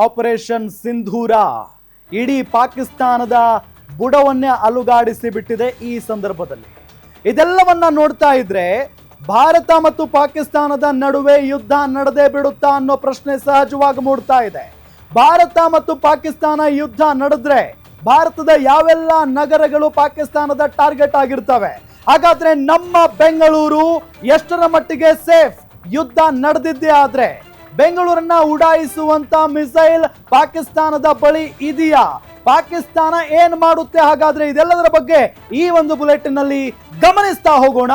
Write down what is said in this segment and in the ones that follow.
Operation ಸಿಂಧೂರ. ಇಡೀ ಪಾಕಿಸ್ತಾನದ ಬುಡವನ್ನೇ ಅಲುಗಾಡಿಸಿ ಬಿಟ್ಟಿದೆ ಈ ಸಂದರ್ಭದಲ್ಲಿ. ಇದೆಲ್ಲವನ್ನ ನೋಡ್ತಾ ಇದ್ರೆ ಭಾರತ ಮತ್ತು ಪಾಕಿಸ್ತಾನದ ನಡುವೆ ಯುದ್ಧ ನಡೆದೇ ಬಿಡುತ್ತಾ ಅನ್ನೋ ಪ್ರಶ್ನೆ ಸಹಜವಾಗಿ ಮೂಡ್ತಾ ಇದೆ. ಭಾರತ ಮತ್ತು ಪಾಕಿಸ್ತಾನ ಯುದ್ಧ ನಡೆದ್ರೆ ಭಾರತದ ಯಾವೆಲ್ಲ ನಗರಗಳು ಪಾಕಿಸ್ತಾನದ ಟಾರ್ಗೆಟ್ ಆಗಿರ್ತವೆ? ಹಾಗಾದ್ರೆ ನಮ್ಮ ಬೆಂಗಳೂರು ಎಷ್ಟರ ಮಟ್ಟಿಗೆ ಸೇಫ್? ಯುದ್ಧ ನಡೆದಿದ್ದೇ ಆದ್ರೆ ಬೆಂಗಳೂರನ್ನ ಉಡಾಯಿಸುವಂತ ಮಿಸೈಲ್ ಪಾಕಿಸ್ತಾನದ ಬಳಿ ಇದೆಯಾ? ಪಾಕಿಸ್ತಾನ ಏನ್ ಮಾಡುತ್ತೆ ಹಾಗಾದ್ರೆ ಇದೆಲ್ಲದರ ಬಗ್ಗೆ ಈ ಒಂದು ಬುಲೆಟಿನ್ನಲ್ಲಿ ಗಮನಿಸ್ತಾ ಹೋಗೋಣ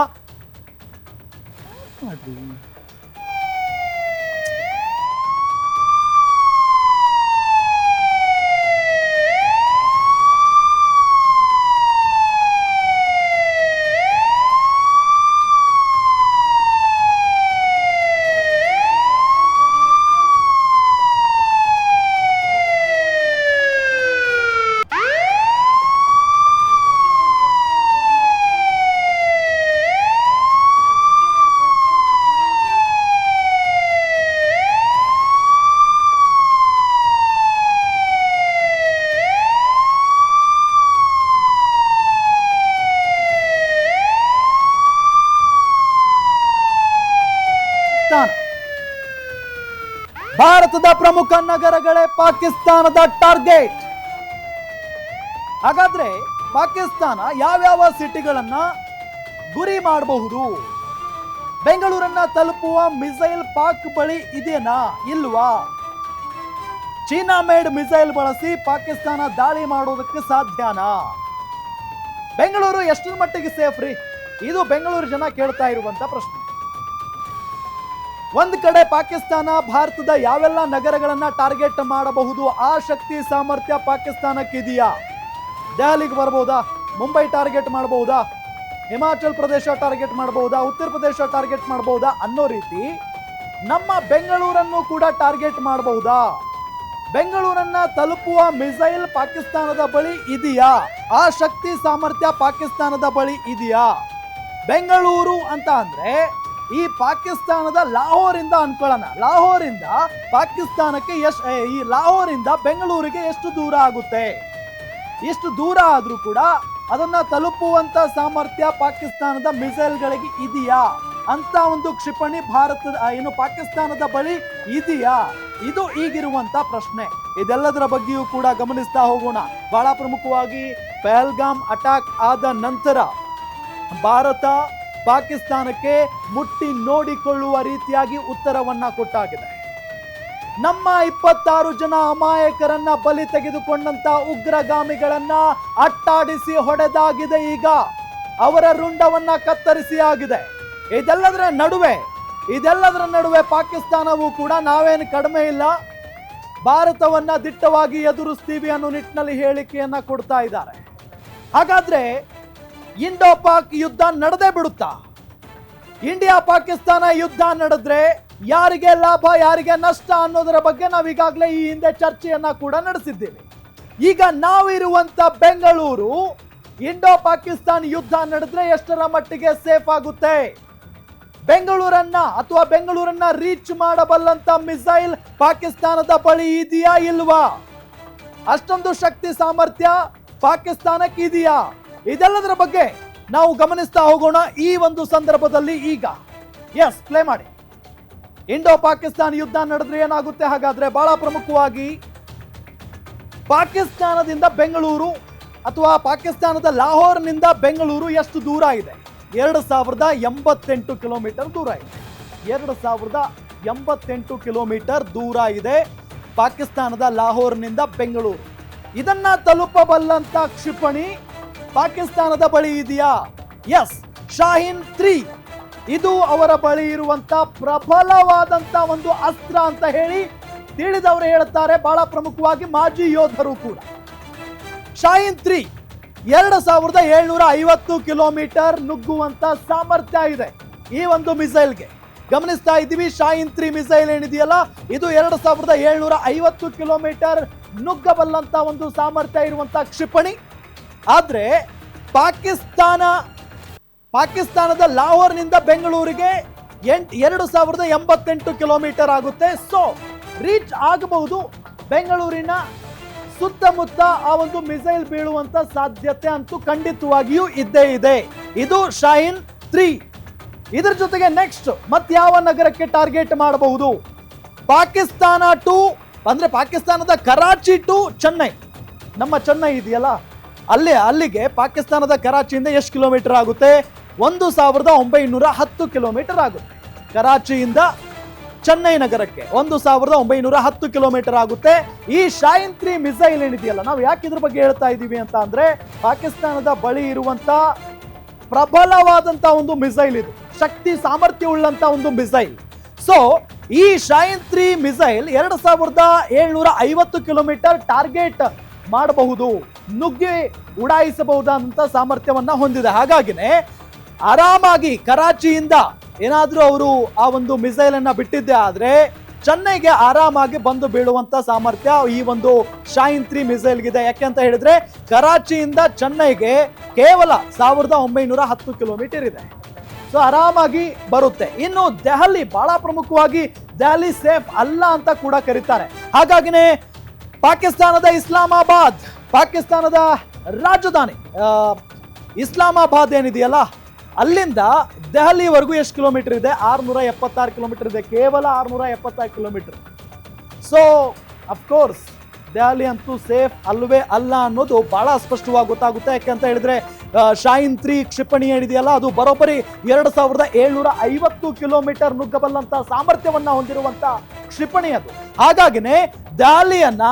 ಪಾಕಿಸ್ತಾನ ಭಾರತದ ಪ್ರಮುಖ ನಗರಗಳೇ ಪಾಕಿಸ್ತಾನದ ಟಾರ್ಗೆಟ್. ಹಾಗಾದ್ರೆ ಪಾಕಿಸ್ತಾನ ಯಾವ್ಯಾವ ಸಿಟಿಗಳನ್ನ ಗುರಿ ಮಾಡಬಹುದು? ಬೆಂಗಳೂರನ್ನ ತಲುಪುವ ಮಿಸೈಲ್ ಪಾಕ್ ಬಳಿ ಇದೆನಾ ಇಲ್ವಾ? ಚೀನಾ ಮೇಡ್ ಮಿಸೈಲ್ ಬಳಸಿ ಪಾಕಿಸ್ತಾನ ದಾಳಿ ಮಾಡೋದಕ್ಕೆ ಸಾಧ್ಯನಾ? ಬೆಂಗಳೂರು ಎಷ್ಟರ ಮಟ್ಟಿಗೆ ಸೇಫ್ ರೀ? ಇದು ಬೆಂಗಳೂರು ಜನ ಕೇಳ್ತಾ ಇರುವಂತ ಪ್ರಶ್ನೆ. ಒಂದ್ ಕಡೆ ಪಾಕಿಸ್ತಾನ, ಭಾರತದ ಯಾವೆಲ್ಲ ನಗರಗಳನ್ನ ಟಾರ್ಗೆಟ್ ಮಾಡಬಹುದು, ಆ ಶಕ್ತಿ, ಸಾಮರ್ಥ್ಯ ಪಾಕಿಸ್ತಾನಕ್ಕಿದೆಯಾ ದೆಹಲಿಗೆ ಬರ್ಬೋದಾ? ಮುಂಬೈ ಟಾರ್ಗೆಟ್ ಮಾಡಬಹುದಾ ಹಿಮಾಚಲ್ ಪ್ರದೇಶ ಟಾರ್ಗೆಟ್ ಮಾಡಬಹುದಾ ಉತ್ತರ ಪ್ರದೇಶ ಟಾರ್ಗೆಟ್ ಮಾಡಬಹುದಾ ಅನ್ನೋ ರೀತಿ ನಮ್ಮ ಬೆಂಗಳೂರನ್ನು ಕೂಡ ಟಾರ್ಗೆಟ್ ಮಾಡಬಹುದಾ ಬೆಂಗಳೂರನ್ನ ತಲುಪುವ ಮಿಸೈಲ್ ಪಾಕಿಸ್ತಾನದ ಬಳಿ ಇದೆಯಾ? ಆ ಶಕ್ತಿ, ಸಾಮರ್ಥ್ಯ ಪಾಕಿಸ್ತಾನದ ಬಳಿ ಇದೆಯಾ? ಬೆಂಗಳೂರು ಅಂತ ಅಂದ್ರೆ ಈ ಪಾಕಿಸ್ತಾನದ ಲಾಹೋರಿಂದ ಅನ್ಕೊಳ್ಳೋಣ. ಲಾಹೋರಿಂದ ಪಾಕಿಸ್ತಾನಕ್ಕೆ ಎಷ್ಟು ಈ ಲಾಹೋರಿಂದ ಬೆಂಗಳೂರಿಗೆ ಎಷ್ಟು ದೂರ ಆಗುತ್ತೆ? ಎಷ್ಟು ದೂರ ಆದರೂ ಕೂಡ ಅದನ್ನ ತಲುಪುವಂತ ಸಾಮರ್ಥ್ಯ ಪಾಕಿಸ್ತಾನದ ಮಿಸೈಲ್ಗಳಿಗೆ ಇದೆಯಾ? ಅಂತ ಒಂದು ಕ್ಷಿಪಣಿ ಭಾರತದ ಏನು ಪಾಕಿಸ್ತಾನದ ಬಳಿ ಇದೆಯಾ? ಇದು ಈಗಿರುವಂತ ಪ್ರಶ್ನೆ. ಇದೆಲ್ಲದರ ಬಗ್ಗೆಯೂ ಕೂಡ ಗಮನಿಸ್ತಾ ಹೋಗೋಣ. ಬಹಳ ಪ್ರಮುಖವಾಗಿ ಪೆಹಲ್ಗಾಮ್ ಅಟ್ಯಾಕ್ ಆದ ನಂತರ ಭಾರತ ಪಾಕಿಸ್ತಾನಕ್ಕೆ ಮುಟ್ಟಿ ನೋಡಿಕೊಳ್ಳುವ ರೀತಿಯಾಗಿ ಉತ್ತರವನ್ನ ಕೊಟ್ಟಾಗಿದೆ. ನಮ್ಮ ಇಪ್ಪತ್ತಾರು ಜನ ಅಮಾಯಕರನ್ನ ಬಲಿ ತೆಗೆದುಕೊಂಡಂತ ಉಗ್ರಗಾಮಿಗಳನ್ನ ಅಟ್ಟಾಡಿಸಿ ಹೊಡೆದಾಗಿದೆ ಈಗ. ಅವರ ರುಂಡವನ್ನ ಕತ್ತರಿಸಿ ಆಗಿದೆ. ಇದೆಲ್ಲದರ ನಡುವೆ ಇದೆಲ್ಲದರ ನಡುವೆ ಪಾಕಿಸ್ತಾನವು ಕೂಡ ನಾವೇನು ಕಡಿಮೆ ಇಲ್ಲ. ಭಾರತವನ್ನ ದಿಟ್ಟವಾಗಿ ಎದುರಿಸ್ತೀವಿ ಅನ್ನೋ ನಿಟ್ಟಿನಲ್ಲಿ ಹೇಳಿಕೆಯನ್ನ ಕೊಡ್ತಾ ಇದ್ದಾರೆ. ಹಾಗಾದ್ರೆ ಇಂಡೋ ಪಾಕ್ ಯುದ್ಧ ನಡೆದೇ ಬಿಡುತ್ತಾ. ಇಂಡಿಯಾ ಪಾಕಿಸ್ತಾನ ಯುದ್ಧ ನಡೆದ್ರೆ ಯಾರಿಗೆ ಲಾಭ, ಯಾರಿಗೆ ನಷ್ಟ ಅನ್ನೋದರ ಬಗ್ಗೆ ನಾವು ಈಗಾಗಲೇ ಈ ಹಿಂದೆ ಚರ್ಚೆಯನ್ನ ಕೂಡ ನಡೆಸಿದ್ದೇವೆ. ಈಗ ನಾವಿರುವಂತ ಬೆಂಗಳೂರು ಇಂಡೋ ಪಾಕಿಸ್ತಾನ್ ಯುದ್ಧ ನಡೆದ್ರೆ ಎಷ್ಟರ ಮಟ್ಟಿಗೆ ಸೇಫ್ ಆಗುತ್ತೆ? ಬೆಂಗಳೂರನ್ನ ಅಥವಾ ಬೆಂಗಳೂರನ್ನ ರೀಚ್ ಮಾಡಬಲ್ಲಂತ ಮಿಸೈಲ್ ಪಾಕಿಸ್ತಾನದ ಬಳಿ ಇದೆಯಾ ಇಲ್ವಾ? ಅಷ್ಟೊಂದು ಶಕ್ತಿ ಸಾಮರ್ಥ್ಯ ಪಾಕಿಸ್ತಾನಕ್ಕೆ ಇದೆಯಾ? ಇದೆಲ್ಲದರ ಬಗ್ಗೆ ನಾವು ಗಮನಿಸ್ತಾ ಹೋಗೋಣ ಈ ಒಂದು ಸಂದರ್ಭದಲ್ಲಿ ಈಗ. ಎಸ್ ಪ್ಲೇ ಮಾಡಿ. ಇಂಡೋ ಪಾಕಿಸ್ತಾನ ಯುದ್ಧ ನಡೆದ್ರೆ ಏನಾಗುತ್ತೆ? ಹಾಗಾದ್ರೆ ಬಹಳ ಪ್ರಮುಖವಾಗಿ ಪಾಕಿಸ್ತಾನದಿಂದ ಬೆಂಗಳೂರು ಅಥವಾ ಪಾಕಿಸ್ತಾನದ ಲಾಹೋರ್ನಿಂದ ಬೆಂಗಳೂರು ಎಷ್ಟು ದೂರ ಇದೆ? ಎರಡು ಸಾವಿರದ ಎಂಬತ್ತೆಂಟು ಕಿಲೋಮೀಟರ್ ದೂರ ಇದೆ. ಎರಡು ಸಾವಿರದ ಎಂಬತ್ತೆಂಟು ಕಿಲೋಮೀಟರ್ ದೂರ ಇದೆ ಪಾಕಿಸ್ತಾನದ ಲಾಹೋರ್ನಿಂದ ಬೆಂಗಳೂರು. ಇದನ್ನ ತಲುಪಬಲ್ಲಂತ ಕ್ಷಿಪಣಿ ಪಾಕಿಸ್ತಾನದ ಬಳಿ ಇದೆಯಾ? ಎಸ್ ಶಾಹಿನ್ ತ್ರೀ ಇದು ಅವರ ಬಳಿ ಇರುವಂತ ಪ್ರಬಲವಾದಂತ ಒಂದು ಅಸ್ತ್ರ ಅಂತ ಹೇಳಿ ತಿಳಿದವರು ಹೇಳುತ್ತಾರೆ. ಬಹಳ ಪ್ರಮುಖವಾಗಿ ಮಾಜಿ ಯೋಧರು ಕೂಡ. ಶಾಹಿನ್ ತ್ರೀ ಎರಡು ಸಾವಿರದ ಏಳ್ನೂರ ಐವತ್ತು ಕಿಲೋಮೀಟರ್ ನುಗ್ಗುವಂತ ಸಾಮರ್ಥ್ಯ ಇದೆ ಈ ಒಂದು ಮಿಸೈಲ್ಗೆ. ಗಮನಿಸ್ತಾ ಇದ್ದೀವಿ ಶಾಹಿನ್ ತ್ರೀ ಮಿಸೈಲ್ ಏನಿದೆಯಲ್ಲ, ಇದು ಎರಡು ಸಾವಿರದ ಏಳ್ನೂರ ಐವತ್ತು ಕಿಲೋಮೀಟರ್ ನುಗ್ಗಬಲ್ಲಂತ ಒಂದು ಸಾಮರ್ಥ್ಯ ಇರುವಂತ ಕ್ಷಿಪಣಿ. ಆದ್ರೆ ಪಾಕಿಸ್ತಾನ, ಪಾಕಿಸ್ತಾನದ ಲಾಹೋರ್ನಿಂದ ಬೆಂಗಳೂರಿಗೆ ಎಂಟ್, ಎರಡು ಸಾವಿರದ ಎಂಬತ್ತೆಂಟು ಕಿಲೋಮೀಟರ್ ಆಗುತ್ತೆ. ಸೊ ರೀಚ್ ಆಗಬಹುದು. ಬೆಂಗಳೂರಿನ ಸುತ್ತಮುತ್ತ ಆ ಒಂದು ಮಿಸೈಲ್ ಬೀಳುವಂತ ಸಾಧ್ಯತೆ ಅಂತೂ ಖಂಡಿತವಾಗಿಯೂ ಇದ್ದೇ ಇದೆ. ಇದು ಶಾಹಿನ್ ತ್ರೀ ಇದರ ಜೊತೆಗೆ ನೆಕ್ಸ್ಟ್ ಮತ್ಯಾವ ನಗರಕ್ಕೆ ಟಾರ್ಗೆಟ್ ಮಾಡಬಹುದು? ಪಾಕಿಸ್ತಾನ ಟು ಅಂದ್ರೆ ಪಾಕಿಸ್ತಾನದ ಕರಾಚಿ ಟು ಚೆನ್ನೈ ನಮ್ಮ ಚೆನ್ನೈ ಇದೆಯಲ್ಲ? ಅಲ್ಲಿ, ಅಲ್ಲಿಗೆ ಪಾಕಿಸ್ತಾನದ ಕರಾಚಿಯಿಂದ ಎಷ್ಟು ಕಿಲೋಮೀಟರ್ ಆಗುತ್ತೆ? ಒಂದು ಸಾವಿರದ ಒಂಬೈನೂರ ಹತ್ತು ಕಿಲೋಮೀಟರ್ ಆಗುತ್ತೆ. ಕರಾಚಿಯಿಂದ ಚೆನ್ನೈ ನಗರಕ್ಕೆ ಒಂದು ಸಾವಿರದ ಒಂಬೈನೂರ ಹತ್ತು ಕಿಲೋಮೀಟರ್ ಆಗುತ್ತೆ. ಈ ಶಾಯಿನ್ ತ್ರೀ ಮಿಸೈಲ್ ಏನಿದೆಯಲ್ಲ, ನಾವು ಯಾಕೆ ಇದ್ರ ಬಗ್ಗೆ ಹೇಳ್ತಾ ಇದ್ದೀವಿ ಅಂತ ಅಂದ್ರೆ, ಪಾಕಿಸ್ತಾನದ ಬಳಿ ಇರುವಂತ ಪ್ರಬಲವಾದಂತ ಒಂದು ಮಿಸೈಲ್ ಇದು, ಶಕ್ತಿ ಸಾಮರ್ಥ್ಯ ಉಳ್ಳಂತ ಒಂದು ಮಿಸೈಲ್. ಸೊ ಈ ಶಾಯಿನ್ ತ್ರೀ ಮಿಸೈಲ್ ಎರಡು ಸಾವಿರದ ಏಳ್ನೂರ ಐವತ್ತು ಕಿಲೋಮೀಟರ್ ಟಾರ್ಗೆಟ್ ಮಾಡಬಹುದು, ನುಗ್ಗಿ ಉಡಾಯಿಸಬಹುದಾದಂಥ ಸಾಮರ್ಥ್ಯವನ್ನ ಹೊಂದಿದೆ. ಹಾಗಾಗಿನೇ ಆರಾಮಾಗಿ ಕರಾಚಿಯಿಂದ ಏನಾದರೂ ಅವರು ಆ ಒಂದು ಮಿಸೈಲ್ ಅನ್ನ ಬಿಟ್ಟಿದ್ದೆ ಆದರೆ ಚೆನ್ನೈಗೆ ಆರಾಮಾಗಿ ಬಂದು ಬೀಳುವಂತ ಸಾಮರ್ಥ್ಯ ಈ ಒಂದು ಶಾಯಿನ್ ತ್ರೀ ಮಿಸೈಲ್ಗಿದೆ. ಯಾಕೆ ಅಂತ ಹೇಳಿದ್ರೆ ಕರಾಚಿಯಿಂದ ಚೆನ್ನೈಗೆ ಕೇವಲ ಸಾವಿರದ ಒಂಬೈನೂರ ಹತ್ತು ಕಿಲೋಮೀಟರ್ ಇದೆ. ಸೊ ಆರಾಮಾಗಿ ಬರುತ್ತೆ. ಇನ್ನು ದೆಹಲಿ ಬಹಳ ಪ್ರಮುಖವಾಗಿ ದೆಹಲಿ ಸೇಫ್ ಅಲ್ಲ ಅಂತ ಕೂಡ ಕರೀತಾರೆ. ಹಾಗಾಗಿನೇ ಪಾಕಿಸ್ತಾನದ ಇಸ್ಲಾಮಾಬಾದ್, ಪಾಕಿಸ್ತಾನದ ರಾಜಧಾನಿ ಇಸ್ಲಾಮಾಬಾದ್ ಏನಿದೆಯಲ್ಲ, ಅಲ್ಲಿಂದ ದೆಹಲಿವರೆಗೂ ಎಷ್ಟು ಕಿಲೋಮೀಟರ್ ಇದೆ? ಆರುನೂರ ಎಪ್ಪತ್ತಾರು ಕಿಲೋಮೀಟರ್ ಇದೆ, ಕೇವಲ ಆರುನೂರ ಎಪ್ಪತ್ತಾರು ಕಿಲೋಮೀಟರ್. ಸೊ ಅಫ್ಕೋರ್ಸ್ ದೆಹಲಿ ಅಂತೂ ಸೇಫ್ ಅಲ್ವೇ ಅಲ್ಲ ಅನ್ನೋದು ಬಹಳ ಸ್ಪಷ್ಟವಾಗಿ ಗೊತ್ತಾಗುತ್ತೆ. ಯಾಕೆಂತ ಹೇಳಿದ್ರೆ ಶಾಯಿನ್ ತ್ರೀ ಕ್ಷಿಪಣಿ ಏನಿದೆಯಲ್ಲ, ಅದು ಬರೋಬ್ಬರಿ ಎರಡು ಸಾವಿರದ ಏಳ್ನೂರ ಐವತ್ತು ಕಿಲೋಮೀಟರ್ ನುಗ್ಗಬಲ್ಲಂತ ಸಾಮರ್ಥ್ಯವನ್ನ ಹೊಂದಿರುವಂತ ಕ್ಷಿಪಣಿ ಅದು. ಹಾಗಾಗಿನೇ ದೆಹಲಿಯನ್ನ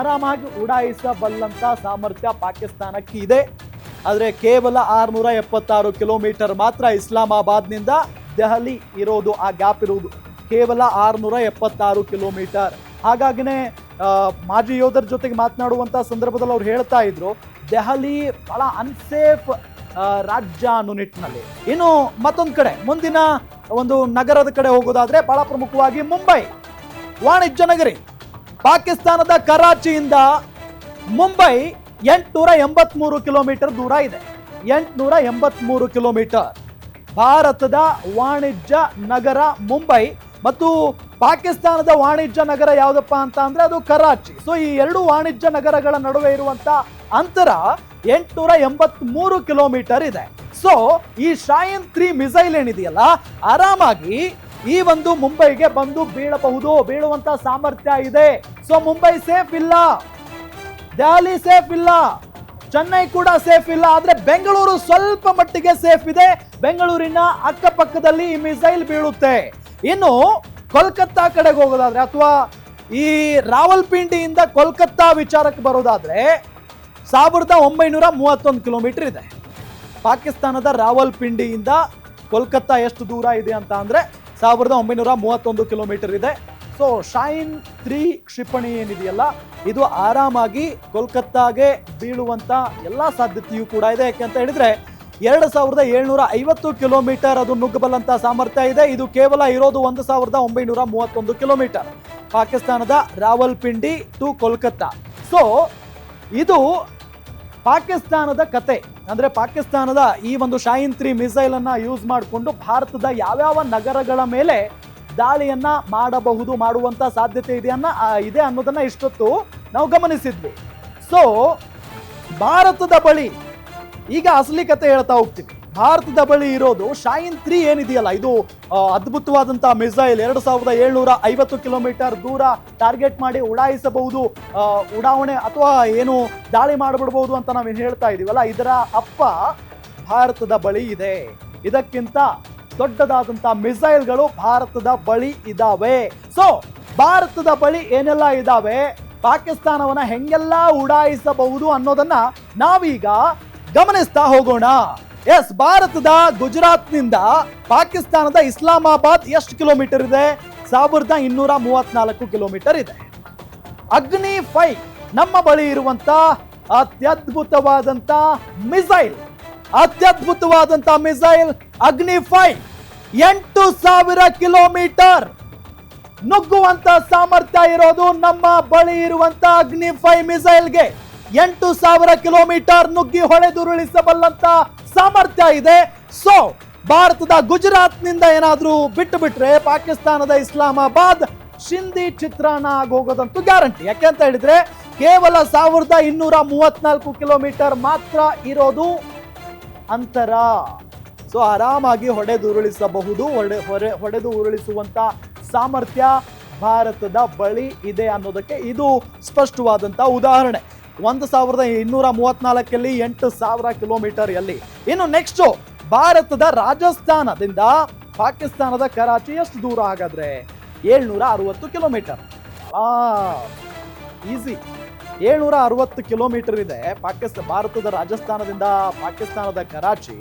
ಆರಾಮಾಗಿ ಉಡಾಯಿಸಬಲ್ಲಂತ ಸಾಮರ್ಥ್ಯ ಪಾಕಿಸ್ತಾನಕ್ಕೆ ಇದೆ. ಆದರೆ ಕೇವಲ ಆರ್ನೂರ ಎಪ್ಪತ್ತಾರು ಕಿಲೋಮೀಟರ್ ಮಾತ್ರ ಇಸ್ಲಾಮಾಬಾದ್ನಿಂದ ದೆಹಲಿ ಇರೋದು, ಆ ಗ್ಯಾಪ್ ಇರುವುದು. ಕೇವಲ ಆರ್ನೂರ ಎಪ್ಪತ್ತಾರು ಕಿಲೋಮೀಟರ್. ಹಾಗಾಗಿನೇ ಮಾಜಿ ಯೋಧರ ಜೊತೆಗೆ ಮಾತನಾಡುವಂತ ಸಂದರ್ಭದಲ್ಲಿ ಅವ್ರು ಹೇಳ್ತಾ ಇದ್ರು, ದೆಹಲಿ ಬಹಳ ಅನ್ಸೇಫ್ ರಾಜ್ಯ ಅನ್ನೋ ನಿಟ್ಟಿನಲ್ಲಿ. ಇನ್ನು ಮತ್ತೊಂದು ಕಡೆ, ಮುಂದಿನ ಒಂದು ನಗರದ ಕಡೆ ಹೋಗೋದಾದ್ರೆ ಬಹಳ ಪ್ರಮುಖವಾಗಿ ಮುಂಬೈ. ವಾಣಿಜ್ಯ ನಗರಿ, ಪಾಕಿಸ್ತಾನದ ಕರಾಚಿಯಿಂದ ಮುಂಬೈ ಎಂಟುನೂರ ಎಂಬತ್ಮೂರು ಕಿಲೋಮೀಟರ್ ದೂರ ಇದೆ. ಎಂಟುನೂರ ಎಂಬತ್ಮೂರು ಕಿಲೋಮೀಟರ್. ಭಾರತದ ವಾಣಿಜ್ಯ ನಗರ ಮುಂಬೈ ಮತ್ತು ಪಾಕಿಸ್ತಾನದ ವಾಣಿಜ್ಯ ನಗರ ಯಾವುದಪ್ಪ ಅಂತ ಅಂದ್ರೆ ಅದು ಕರಾಚಿ. ಸೊ ಈ ಎರಡು ವಾಣಿಜ್ಯ ನಗರಗಳ ನಡುವೆ ಇರುವಂತ ಅಂತರ ಎಂಟುನೂರ ಎಂಬತ್ಮೂರು ಕಿಲೋಮೀಟರ್ ಇದೆ. ಸೊ ಈ ಶಾಯನ್ ತ್ರೀ ಮಿಸೈಲ್ ಏನಿದೆಯಲ್ಲ, ಆರಾಮಾಗಿ ಈ ಒಂದು ಮುಂಬೈಗೆ ಬಂದು ಬೀಳಬಹುದು, ಬೀಳುವಂತ ಸಾಮರ್ಥ್ಯ ಇದೆ. ಸೊ ಮುಂಬೈ ಸೇಫ್ ಇಲ್ಲ. ದೆಹಲಿ ಸೇಫ್ ಇಲ್ಲ. ಚೆನ್ನೈ ಕೂಡ ಸೇಫ್ ಇಲ್ಲ. ಆದ್ರೆ ಬೆಂಗಳೂರು ಸ್ವಲ್ಪ ಮಟ್ಟಿಗೆ ಸೇಫ್ ಇದೆ. ಬೆಂಗಳೂರಿನ ಅಕ್ಕಪಕ್ಕದಲ್ಲಿ ಈ ಮಿಸೈಲ್ ಬೀಳುತ್ತೆ. ಇನ್ನು ಕೋಲ್ಕತ್ತಾ ಕಡೆಗೆ ಹೋಗೋದಾದ್ರೆ ಅಥವಾ ಈ ರಾವಲ್ಪಿಂಡಿಯಿಂದ ಕೋಲ್ಕತ್ತಾ ವಿಚಾರಕ್ಕೆ ಬರೋದಾದ್ರೆ ಸಾವಿರದ ಒಂಬೈನೂರ ಮೂವತ್ತೊಂದು ಕಿಲೋಮೀಟರ್ ಇದೆ. ಪಾಕಿಸ್ತಾನದ ರಾವಲ್ಪಿಂಡಿಯಿಂದ ಕೋಲ್ಕತ್ತಾ ಎಷ್ಟು ದೂರ ಇದೆ ಅಂತ ಅಂದರೆ ಸಾವಿರದ ಒಂಬೈನೂರ ಮೂವತ್ತೊಂದು ಕಿಲೋಮೀಟರ್ ಇದೆ. ಸೊ ಶೈನ್ ತ್ರೀ ಕ್ಷಿಪಣಿ ಏನಿದೆಯಲ್ಲ, ಇದು ಆರಾಮಾಗಿ ಕೋಲ್ಕತ್ತಾಗೆ ಬೀಳುವಂತ ಎಲ್ಲಾ ಸಾಧ್ಯತೆಯೂ ಕೂಡ ಇದೆ. ಯಾಕೆ ಅಂತ ಹೇಳಿದ್ರೆ ಎರಡು ಸಾವಿರದ ಏಳ್ನೂರ ಐವತ್ತು ಕಿಲೋಮೀಟರ್ ಅದು ನುಗ್ಗಬಲ್ಲಂತ ಸಾಮರ್ಥ್ಯ ಇದೆ. ಇದು ಕೇವಲ ಇರೋದು ಒಂದು ಸಾವಿರದ ಒಂಬೈನೂರ ಮೂವತ್ತೊಂದು ಕಿಲೋಮೀಟರ್. ಪಾಕಿಸ್ತಾನದ ರಾವಲ್ಪಿಂಡಿ ಟು ಕೋಲ್ಕತ್ತಾ. ಸೊ ಇದು ಪಾಕಿಸ್ತಾನದ ಕತೆ. ಅಂದ್ರೆ ಪಾಕಿಸ್ತಾನದ ಈ ಒಂದು ಶಾಯಿನ್ ತ್ರೀ ಮಿಸೈಲ್ ಅನ್ನ ಯೂಸ್ ಮಾಡಿಕೊಂಡು ಭಾರತದ ಯಾವ್ಯಾವ ನಗರಗಳ ಮೇಲೆ ದಾಳಿಯನ್ನ ಮಾಡಬಹುದು, ಮಾಡುವಂತ ಸಾಧ್ಯತೆ ಇದೆಯನ್ನ ಇದೆ ಅನ್ನೋದನ್ನ ಇಷ್ಟೊತ್ತು ನಾವು ಗಮನಿಸಿದ್ವಿ. ಸೊ ಭಾರತದ ಬಳಿ ಈಗ ಅಸಲಿ ಕತೆ ಹೇಳ್ತಾ ಹೋಗ್ತೀವಿ ಭಾರತದ ಬಳಿ ಇರೋದು ಶಾಯಿನ್ ತ್ರೀ ಏನಿದೆಯಲ್ಲ, ಇದು ಅದ್ಭುತವಾದಂತಹ ಮಿಸೈಲ್ ಎರಡು ಸಾವಿರದ ಏಳ್ನೂರ ಐವತ್ತು ಕಿಲೋಮೀಟರ್ ದೂರ ಟಾರ್ಗೆಟ್ ಮಾಡಿ ಉಡಾಯಿಸಬಹುದು ಉಡಾವಣೆ ಅಥವಾ ಏನು ದಾಳಿ ಮಾಡಿಬಿಡಬಹುದು ಅಂತ ನಾವೇನು ಹೇಳ್ತಾ ಇದೀವಲ್ಲ, ಇದರ ಅಪ್ಪ ಭಾರತದ ಬಳಿ ಇದೆ. ಇದಕ್ಕಿಂತ ದೊಡ್ಡದಾದಂತಹ ಮಿಸೈಲ್ಗಳು ಭಾರತದ ಬಳಿ ಇದಾವೆ. ಸೊ ಭಾರತದ ಬಳಿ ಏನೆಲ್ಲ ಇದಾವೆ? ಪಾಕಿಸ್ತಾನವನ್ನ ಹೆಂಗೆಲ್ಲ ಉಡಾಯಿಸಬಹುದು ಅನ್ನೋದನ್ನ ನಾವೀಗ ಗಮನಿಸ್ತಾ ಹೋಗೋಣ. ಎಸ್ ಭಾರತದ ಗುಜರಾತ್ನಿಂದ ಪಾಕಿಸ್ತಾನದ ಇಸ್ಲಾಮಾಬಾದ್ ಎಷ್ಟು ಕಿಲೋಮೀಟರ್ ಇದೆ? ಸಾವಿರದ ಇನ್ನೂರ ಮೂವತ್ನಾಲ್ಕು ಕಿಲೋಮೀಟರ್ ಇದೆ. ಅಗ್ನಿ ಫೈ ನಮ್ಮ ಬಳಿ ಇರುವಂತ ಅತ್ಯದ್ಭುತವಾದಂತ ಮಿಸೈಲ್. ಅತ್ಯದ್ಭುತವಾದಂತ ಮಿಸೈಲ್ ಅಗ್ನಿ ಫೈ ಎಂಟು ಸಾವಿರ ಕಿಲೋಮೀಟರ್. ನುಗ್ಗುವಂತ ಸಾಮರ್ಥ್ಯ ಇರೋದು ನಮ್ಮ ಬಳಿ ಇರುವಂತ ಅಗ್ನಿ ಫೈ ಮಿಸೈಲ್ಗೆ. ಎಂಟು ಸಾವಿರ ಕಿಲೋಮೀಟರ್ ನುಗ್ಗಿ ಹೊಳೆದುರುಳಿಸಬಲ್ಲಂತ ಸಾಮರ್ಥ್ಯ ಇದೆ. ಸೊ ಭಾರತದ ಗುಜರಾತ್ನಿಂದ ಏನಾದರೂ ಬಿಟ್ಟು ಬಿಟ್ರೆ ಪಾಕಿಸ್ತಾನದ ಇಸ್ಲಾಮಾಬಾದ್ ಶಿಂದಿ ಚಿತ್ರಾನ್ನ ಆಗೋಗೋದಂತೂ ಗ್ಯಾರಂಟಿ. ಯಾಕೆ ಅಂತ ಹೇಳಿದ್ರೆ ಕೇವಲ ಸಾವಿರದ ಇನ್ನೂರ ಮೂವತ್ನಾಲ್ಕು ಕಿಲೋಮೀಟರ್ ಮಾತ್ರ ಇರೋದು ಅಂತರ. ಸೊ ಆರಾಮಾಗಿ ಹೊಡೆದು ಉರುಳಿಸಬಹುದು ಹೊಡೆ, ಹೊರೆ ಹೊಡೆದು ಉರುಳಿಸುವಂತ ಸಾಮರ್ಥ್ಯ ಭಾರತದ ಬಳಿ ಇದೆ ಅನ್ನೋದಕ್ಕೆ ಇದು ಸ್ಪಷ್ಟವಾದಂತ ಉದಾಹರಣೆ. ಒಂದು ಸಾವಿರದ ಇನ್ನೂರ ಮೂವತ್ನಾಲ್ಕಲ್ಲಿ ಎಂಟು ಸಾವಿರ ಕಿಲೋಮೀಟರ್ ಎಲ್ಲಿ ಇನ್ನು ನೆಕ್ಸ್ಟ್ ಭಾರತದ ರಾಜಸ್ಥಾನದಿಂದ ಪಾಕಿಸ್ತಾನದ ಕರಾಚಿ ಎಷ್ಟು ದೂರ ಹಾಗಾದ್ರೆ? ಏಳ್ನೂರ ಅರವತ್ತು ಕಿಲೋಮೀಟರ್. ಈಸಿ ಏಳ್ನೂರ ಅರವತ್ತು ಕಿಲೋಮೀಟರ್ ಇದೆ ಪಾಕಿಸ್ತಾನ ಭಾರತದ ರಾಜಸ್ಥಾನದಿಂದ ಪಾಕಿಸ್ತಾನದ Karachi.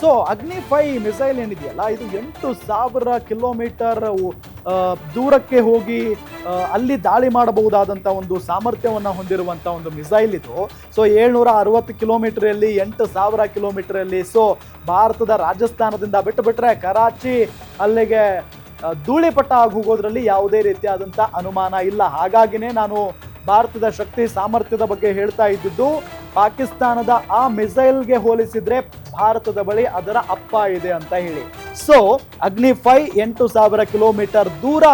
So Agni five missile ಏನಿದೆಯಲ್ಲ, ಇದು ಎಂಟು ಸಾವಿರ ಕಿಲೋಮೀಟರ್ ದೂರಕ್ಕೆ ಹೋಗಿ ಅಲ್ಲಿ ದಾಳಿ ಮಾಡಬಹುದಾದಂಥ ಒಂದು ಸಾಮರ್ಥ್ಯವನ್ನು ಹೊಂದಿರುವಂಥ ಒಂದು ಮಿಸೈಲ್ ಇದು. ಸೊ ಏಳ್ನೂರ ಅರವತ್ತು ಕಿಲೋಮೀಟ್ರಲ್ಲಿ ಎಂಟು ಸಾವಿರ ಕಿಲೋಮೀಟ್ರಲ್ಲಿ. ಸೊ ಭಾರತದ ರಾಜಸ್ಥಾನದಿಂದ ಬಿಟ್ಟು ಬಿಟ್ಟರೆ ಕರಾಚಿ ಅಲ್ಲಿಗೆ ಧೂಳಿಪಟ್ಟ ಧೂಳಿಪಟ ಆಗಿ ಹೋಗೋದ್ರಲ್ಲಿ ಯಾವುದೇ ರೀತಿಯಾದಂಥ ಅನುಮಾನ ಇಲ್ಲ. ಹಾಗಾಗಿನೇ ನಾನು ಭಾರತದ ಶಕ್ತಿ ಸಾಮರ್ಥ್ಯದ ಬಗ್ಗೆ ಹೇಳ್ತಾ ಇದ್ದಿದ್ದು, ಪಾಕಿಸ್ತಾನದ ಆ ಮಿಸೈಲ್ಗೆ ಹೋಲಿಸಿದ್ರೆ ಭಾರತದ ಬಳಿ ಅದರ ಅಪ್ಪ ಇದೆ ಅಂತ ಹೇಳಿ. ಸೊ ಅಗ್ನಿ ಫೈ ಎಂಟು ಸಾವಿರ ಕಿಲೋಮೀಟರ್ ದೂರ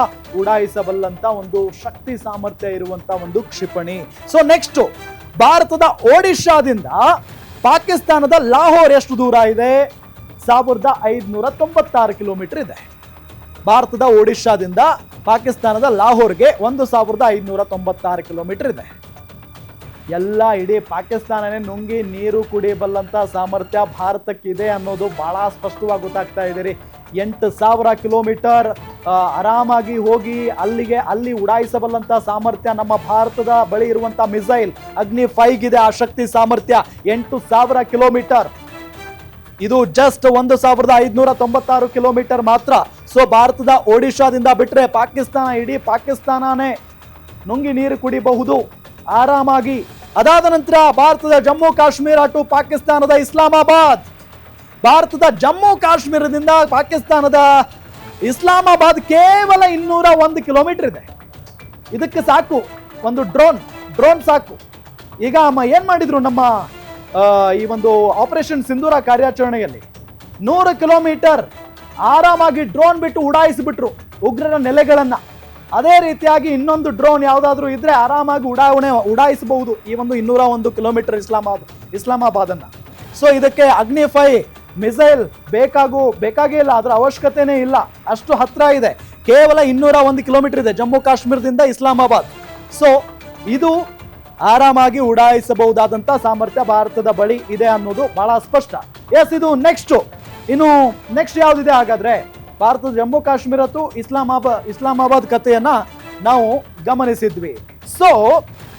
ಉಡಾಯಿಸಬಲ್ಲಂತ ಒಂದು ಶಕ್ತಿ ಸಾಮರ್ಥ್ಯ ಇರುವಂತ ಒಂದು ಕ್ಷಿಪಣಿ. ಸೊ ನೆಕ್ಸ್ಟ್ ಭಾರತದ ಒಡಿಶಾದಿಂದ ಪಾಕಿಸ್ತಾನದ ಲಾಹೋರ್ ಎಷ್ಟು ದೂರ ಇದೆ? ಸಾವಿರದ ಐದುನೂರ ತೊಂಬತ್ತಾರು ಕಿಲೋಮೀಟರ್ ಇದೆ. ಭಾರತದ ಒಡಿಶಾದಿಂದ ಪಾಕಿಸ್ತಾನದ ಲಾಹೋರ್ಗೆ ಒಂದು ಸಾವಿರದ ಐದುನೂರ ತೊಂಬತ್ತಾರು ಕಿಲೋಮೀಟರ್ ಇದೆ. ಎಲ್ಲ ಇಡೀ ಪಾಕಿಸ್ತಾನನೇ ನುಂಗಿ ನೀರು ಕುಡಿಯಬಲ್ಲಂಥ ಸಾಮರ್ಥ್ಯ ಭಾರತಕ್ಕಿದೆ ಅನ್ನೋದು ಭಾಳ ಸ್ಪಷ್ಟವಾಗಿ ಗೊತ್ತಾಗ್ತಾ ಇದೆ ರೀ ಎಂಟು ಸಾವಿರ ಕಿಲೋಮೀಟರ್ ಆರಾಮಾಗಿ ಹೋಗಿ ಅಲ್ಲಿಗೆ ಅಲ್ಲಿ ಉಡಾಯಿಸಬಲ್ಲಂಥ ಸಾಮರ್ಥ್ಯ ನಮ್ಮ ಭಾರತದ ಬಳಿ ಇರುವಂಥ ಮಿಸೈಲ್, ಅಗ್ನಿ ಫೈಗಿದೆ ಆ ಶಕ್ತಿ ಸಾಮರ್ಥ್ಯ. ಎಂಟು ಸಾವಿರ ಕಿಲೋಮೀಟರ್. ಇದು ಜಸ್ಟ್ ಒಂದು ಸಾವಿರದ ಐದುನೂರ ತೊಂಬತ್ತಾರು ಕಿಲೋಮೀಟರ್ ಮಾತ್ರ. ಸೊ ಭಾರತದ ಒಡಿಶಾದಿಂದ ಬಿಟ್ಟರೆ ಪಾಕಿಸ್ತಾನ, ಇಡೀ ಪಾಕಿಸ್ತಾನನೇ ನುಂಗಿ ನೀರು ಕುಡಿಬಹುದು. ಆರಾಮಾಗಿ. ಅದಾದ ನಂತರ ಭಾರತದ ಜಮ್ಮು ಕಾಶ್ಮೀರ ಟು ಪಾಕಿಸ್ತಾನದ ಇಸ್ಲಾಮಾಬಾದ್. ಭಾರತದ ಜಮ್ಮು ಕಾಶ್ಮೀರದಿಂದ ಪಾಕಿಸ್ತಾನದ ಇಸ್ಲಾಮಾಬಾದ್ ಕೇವಲ ಇನ್ನೂರ ಒಂದು ಕಿಲೋಮೀಟರ್ ಇದೆ. ಇದಕ್ಕೆ ಸಾಕು, ಒಂದು ಡ್ರೋನ್ ಡ್ರೋನ್ ಸಾಕು. ಈಗ ಅಮ್ಮ ಏನ್ ಮಾಡಿದ್ರು ನಮ್ಮ ಈ ಒಂದು ಆಪರೇಷನ್ ಸಿಂಧೂರ ಕಾರ್ಯಾಚರಣೆಯಲ್ಲಿ? ನೂರು ಕಿಲೋಮೀಟರ್ ಆರಾಮಾಗಿ ಡ್ರೋನ್ ಬಿಟ್ಟು ಉಡಾಯಿಸಿಬಿಟ್ರು ಉಗ್ರರ ನೆಲೆಗಳನ್ನ. ಅದೇ ರೀತಿಯಾಗಿ ಇನ್ನೊಂದು ಡ್ರೋನ್ ಯಾವುದಾದ್ರೂ ಇದ್ರೆ ಆರಾಮಾಗಿ ಉಡಾವಣೆ ಉಡಾಯಿಸಬಹುದು. ಈ ಒಂದು ಇನ್ನೂರ ಒಂದು ಕಿಲೋಮೀಟರ್ ಇಸ್ಲಾಮಾಬಾದ್ ಇಸ್ಲಾಮಾಬಾದನ್ನ. ಸೊ ಇದಕ್ಕೆ ಅಗ್ನಿಫೈ ಮಿಸೈಲ್ ಬೇಕಾಗು, ಬೇಕಾಗೇ ಇಲ್ಲ, ಅದರ ಅವಶ್ಯಕತೆನೇ ಇಲ್ಲ. ಅಷ್ಟು ಹತ್ರ ಇದೆ. ಕೇವಲ ಇನ್ನೂರ ಒಂದು ಕಿಲೋಮೀಟರ್ ಇದೆ, ಜಮ್ಮು ಕಾಶ್ಮೀರದಿಂದ ಇಸ್ಲಾಮಾಬಾದ್. ಸೊ ಇದು ಆರಾಮಾಗಿ ಉಡಾಯಿಸಬಹುದಾದಂತ ಸಾಮರ್ಥ್ಯ ಭಾರತದ ಬಳಿ ಇದೆ ಅನ್ನೋದು ಬಹಳ ಸ್ಪಷ್ಟ. ಎಸ್ ಇದು ನೆಕ್ಸ್ಟ್ ಇನ್ನು ನೆಕ್ಸ್ಟ್ ಯಾವ್ದಿದೆ ಹಾಗಾದ್ರೆ? ಭಾರತದ ಜಮ್ಮು ಕಾಶ್ಮೀರ ತು ಇಸ್ಲಾಮಾಬಾದ್ ಇಸ್ಲಾಮಾಬಾದ್ ಕಥೆಯನ್ನ ನಾವು ಗಮನಿಸಿದ್ವಿ. ಸೊ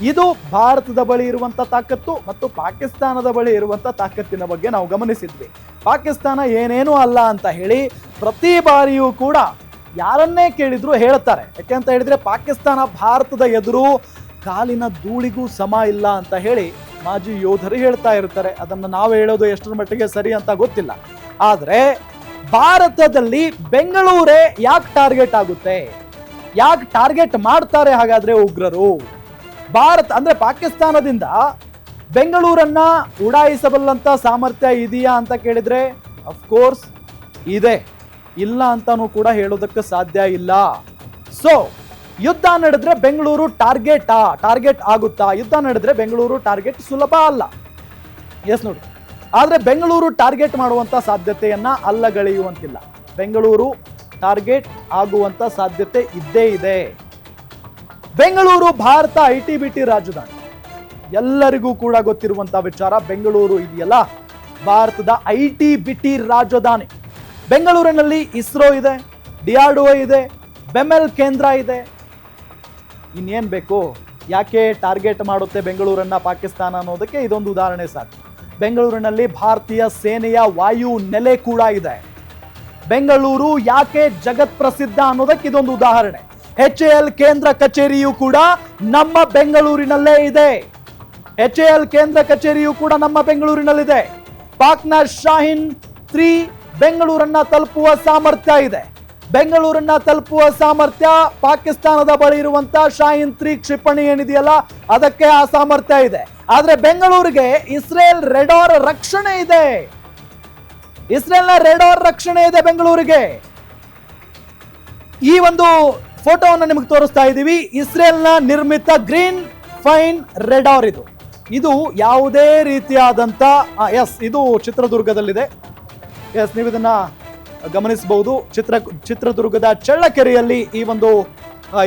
ಇದು ಭಾರತದ ಬಳಿ ಇರುವಂತ ತಾಕತ್ತು ಮತ್ತು ಪಾಕಿಸ್ತಾನದ ಬಳಿ ಇರುವಂತ ತಾಕತ್ತಿನ ಬಗ್ಗೆ ನಾವು ಗಮನಿಸಿದ್ವಿ. ಪಾಕಿಸ್ತಾನ ಏನೇನೂ ಅಲ್ಲ ಅಂತ ಹೇಳಿ ಪ್ರತಿ ಬಾರಿಯೂ ಕೂಡ ಯಾರನ್ನೇ ಕೇಳಿದ್ರು ಹೇಳ್ತಾರೆ. ಯಾಕೆ ಅಂತ ಹೇಳಿದ್ರೆ ಪಾಕಿಸ್ತಾನ ಭಾರತದ ಎದುರು ಕಾಲಿನ ಧೂಳಿಗೂ ಸಮ ಇಲ್ಲ ಅಂತ ಹೇಳಿ ಮಾಜಿ ಯೋಧರು ಹೇಳ್ತಾ ಇರ್ತಾರೆ. ಅದನ್ನು ನಾವು ಹೇಳೋದು ಎಷ್ಟರ ಮಟ್ಟಿಗೆ ಸರಿ ಅಂತ ಗೊತ್ತಿಲ್ಲ. ಆದ್ರೆ ಭಾರತದಲ್ಲಿ ಬೆಂಗಳೂರೇ ಯಾಕೆ ಟಾರ್ಗೆಟ್ ಆಗುತ್ತೆ? ಯಾಕೆ ಟಾರ್ಗೆಟ್ ಮಾಡ್ತಾರೆ ಹಾಗಾದ್ರೆ ಉಗ್ರರು? ಭಾರತ ಅಂದ್ರೆ ಪಾಕಿಸ್ತಾನದಿಂದ ಬೆಂಗಳೂರನ್ನ ಉಡಾಯಿಸಬಲ್ಲಂತ ಸಾಮರ್ಥ್ಯ ಇದೆಯಾ ಅಂತ ಕೇಳಿದ್ರೆ ಅಫ್ಕೋರ್ಸ್ ಇದೆ. ಇಲ್ಲ ಅಂತಾನೂ ಕೂಡ ಹೇಳೋದಕ್ಕೆ ಸಾಧ್ಯ ಇಲ್ಲ. ಸೊ ಯುದ್ಧ ನಡೆದ್ರೆ ಬೆಂಗಳೂರು ಟಾರ್ಗೆಟ್? ಟಾರ್ಗೆಟ್ ಆಗುತ್ತಾ? ಯುದ್ಧ ನಡೆದ್ರೆ ಬೆಂಗಳೂರು ಟಾರ್ಗೆಟ್ ಸುಲಭ ಅಲ್ಲ. ಎಸ್ ನೋಡಿ. ಆದ್ರೆ ಬೆಂಗಳೂರು ಟಾರ್ಗೆಟ್ ಮಾಡುವಂಥ ಸಾಧ್ಯತೆಯನ್ನ ಅಲ್ಲಗಳೆಯುವಂತಿಲ್ಲ ಬೆಂಗಳೂರು ಟಾರ್ಗೆಟ್ ಆಗುವಂಥ ಸಾಧ್ಯತೆ ಇದ್ದೇ ಇದೆ. Bengaluru Bharat I T B T ರಾಜಧಾನಿ. ಎಲ್ಲರಿಗೂ ಕೂಡ ಗೊತ್ತಿರುವಂಥ ವಿಚಾರ ಬೆಂಗಳೂರು ಇದೆಯಲ್ಲ? ಭಾರತದ ಐ ಟಿ ಬಿ ಟಿ ರಾಜಧಾನಿ. ಬೆಂಗಳೂರಿನಲ್ಲಿ ಇಸ್ರೋ ಇದೆ ಡಿಆರ್ಡಿಒ ಇದೆ ಬೆಮೆಲ್ ಕೇಂದ್ರ ಇದೆ. ಇನ್ನೇನ್ ಬೇಕು? ಯಾಕೆ ಟಾರ್ಗೆಟ್ ಮಾಡುತ್ತೆ ಬೆಂಗಳೂರನ್ನ ಪಾಕಿಸ್ತಾನ ಅನ್ನೋದಕ್ಕೆ ಇದೊಂದು ಉದಾಹರಣೆ ಸಾಕು ಬೆಂಗಳೂರಿನಲ್ಲಿ ಭಾರತೀಯ ಸೇನೆಯ ವಾಯು ನೆಲೆ ಕೂಡ ಇದೆ. ಬೆಂಗಳೂರು ಯಾಕೆ ಜಗತ್ ಪ್ರಸಿದ್ಧ ಅನ್ನೋದಕ್ಕೆ ಇದೊಂದು ಉದಾಹರಣೆ. ಎಚ್ ಎಲ್ ಕೇಂದ್ರ ಕಚೇರಿಯು ಕೂಡ ನಮ್ಮ ಬೆಂಗಳೂರಿನಲ್ಲೇ ಇದೆ. ಎಚ್ ಎಲ್ ಕೇಂದ್ರ ಕಚೇರಿಯು ಕೂಡ ನಮ್ಮ ಬೆಂಗಳೂರಿನಲ್ಲಿದೆ. ಪಾಕ್ನ ಶಾಹಿನ್ ತ್ರೀ ಬೆಂಗಳೂರನ್ನ ತಲುಪುವ ಸಾಮರ್ಥ್ಯ ಇದೆ. ಬೆಂಗಳೂರನ್ನ ತಲುಪುವ ಸಾಮರ್ಥ್ಯ ಪಾಕಿಸ್ತಾನದ ಬಳಿ ಇರುವಂತ ಶಾಹಿನ್ ತ್ರೀ ಕ್ಷಿಪಣಿ ಏನಿದೆಯಲ್ಲ, ಅದಕ್ಕೆ ಆ ಸಾಮರ್ಥ್ಯ ಇದೆ. ಆದ್ರೆ ಬೆಂಗಳೂರಿಗೆ ಇಸ್ರೇಲ್ ರೆಡಾರ್ ರಕ್ಷಣೆ ಇದೆ. ಇಸ್ರೇಲ್ನ ರೆಡಾರ್ ರಕ್ಷಣೆ ಇದೆ ಬೆಂಗಳೂರಿಗೆ. ಈ ಒಂದು ಫೋಟೋವನ್ನು ನಿಮಗೆ ತೋರಿಸ್ತಾ ಇದ್ದೀವಿ. ಇಸ್ರೇಲ್ನ ನಿರ್ಮಿತ ಗ್ರೀನ್ ಫೈನ್ ರೆಡಾರ್ ಇದು. ಇದು ಯಾವುದೇ ರೀತಿಯಾದಂಥ ಎಸ್ ಇದು ಚಿತ್ರದುರ್ಗದಲ್ಲಿದೆ. ಎಸ್ ನೀವು ಇದನ್ನ ಗಮನಿಸಬಹುದು. ಚಿತ್ರ, ಚಿತ್ರದುರ್ಗದ ಚಳ್ಳಕೆರೆಯಲ್ಲಿ ಈ ಒಂದು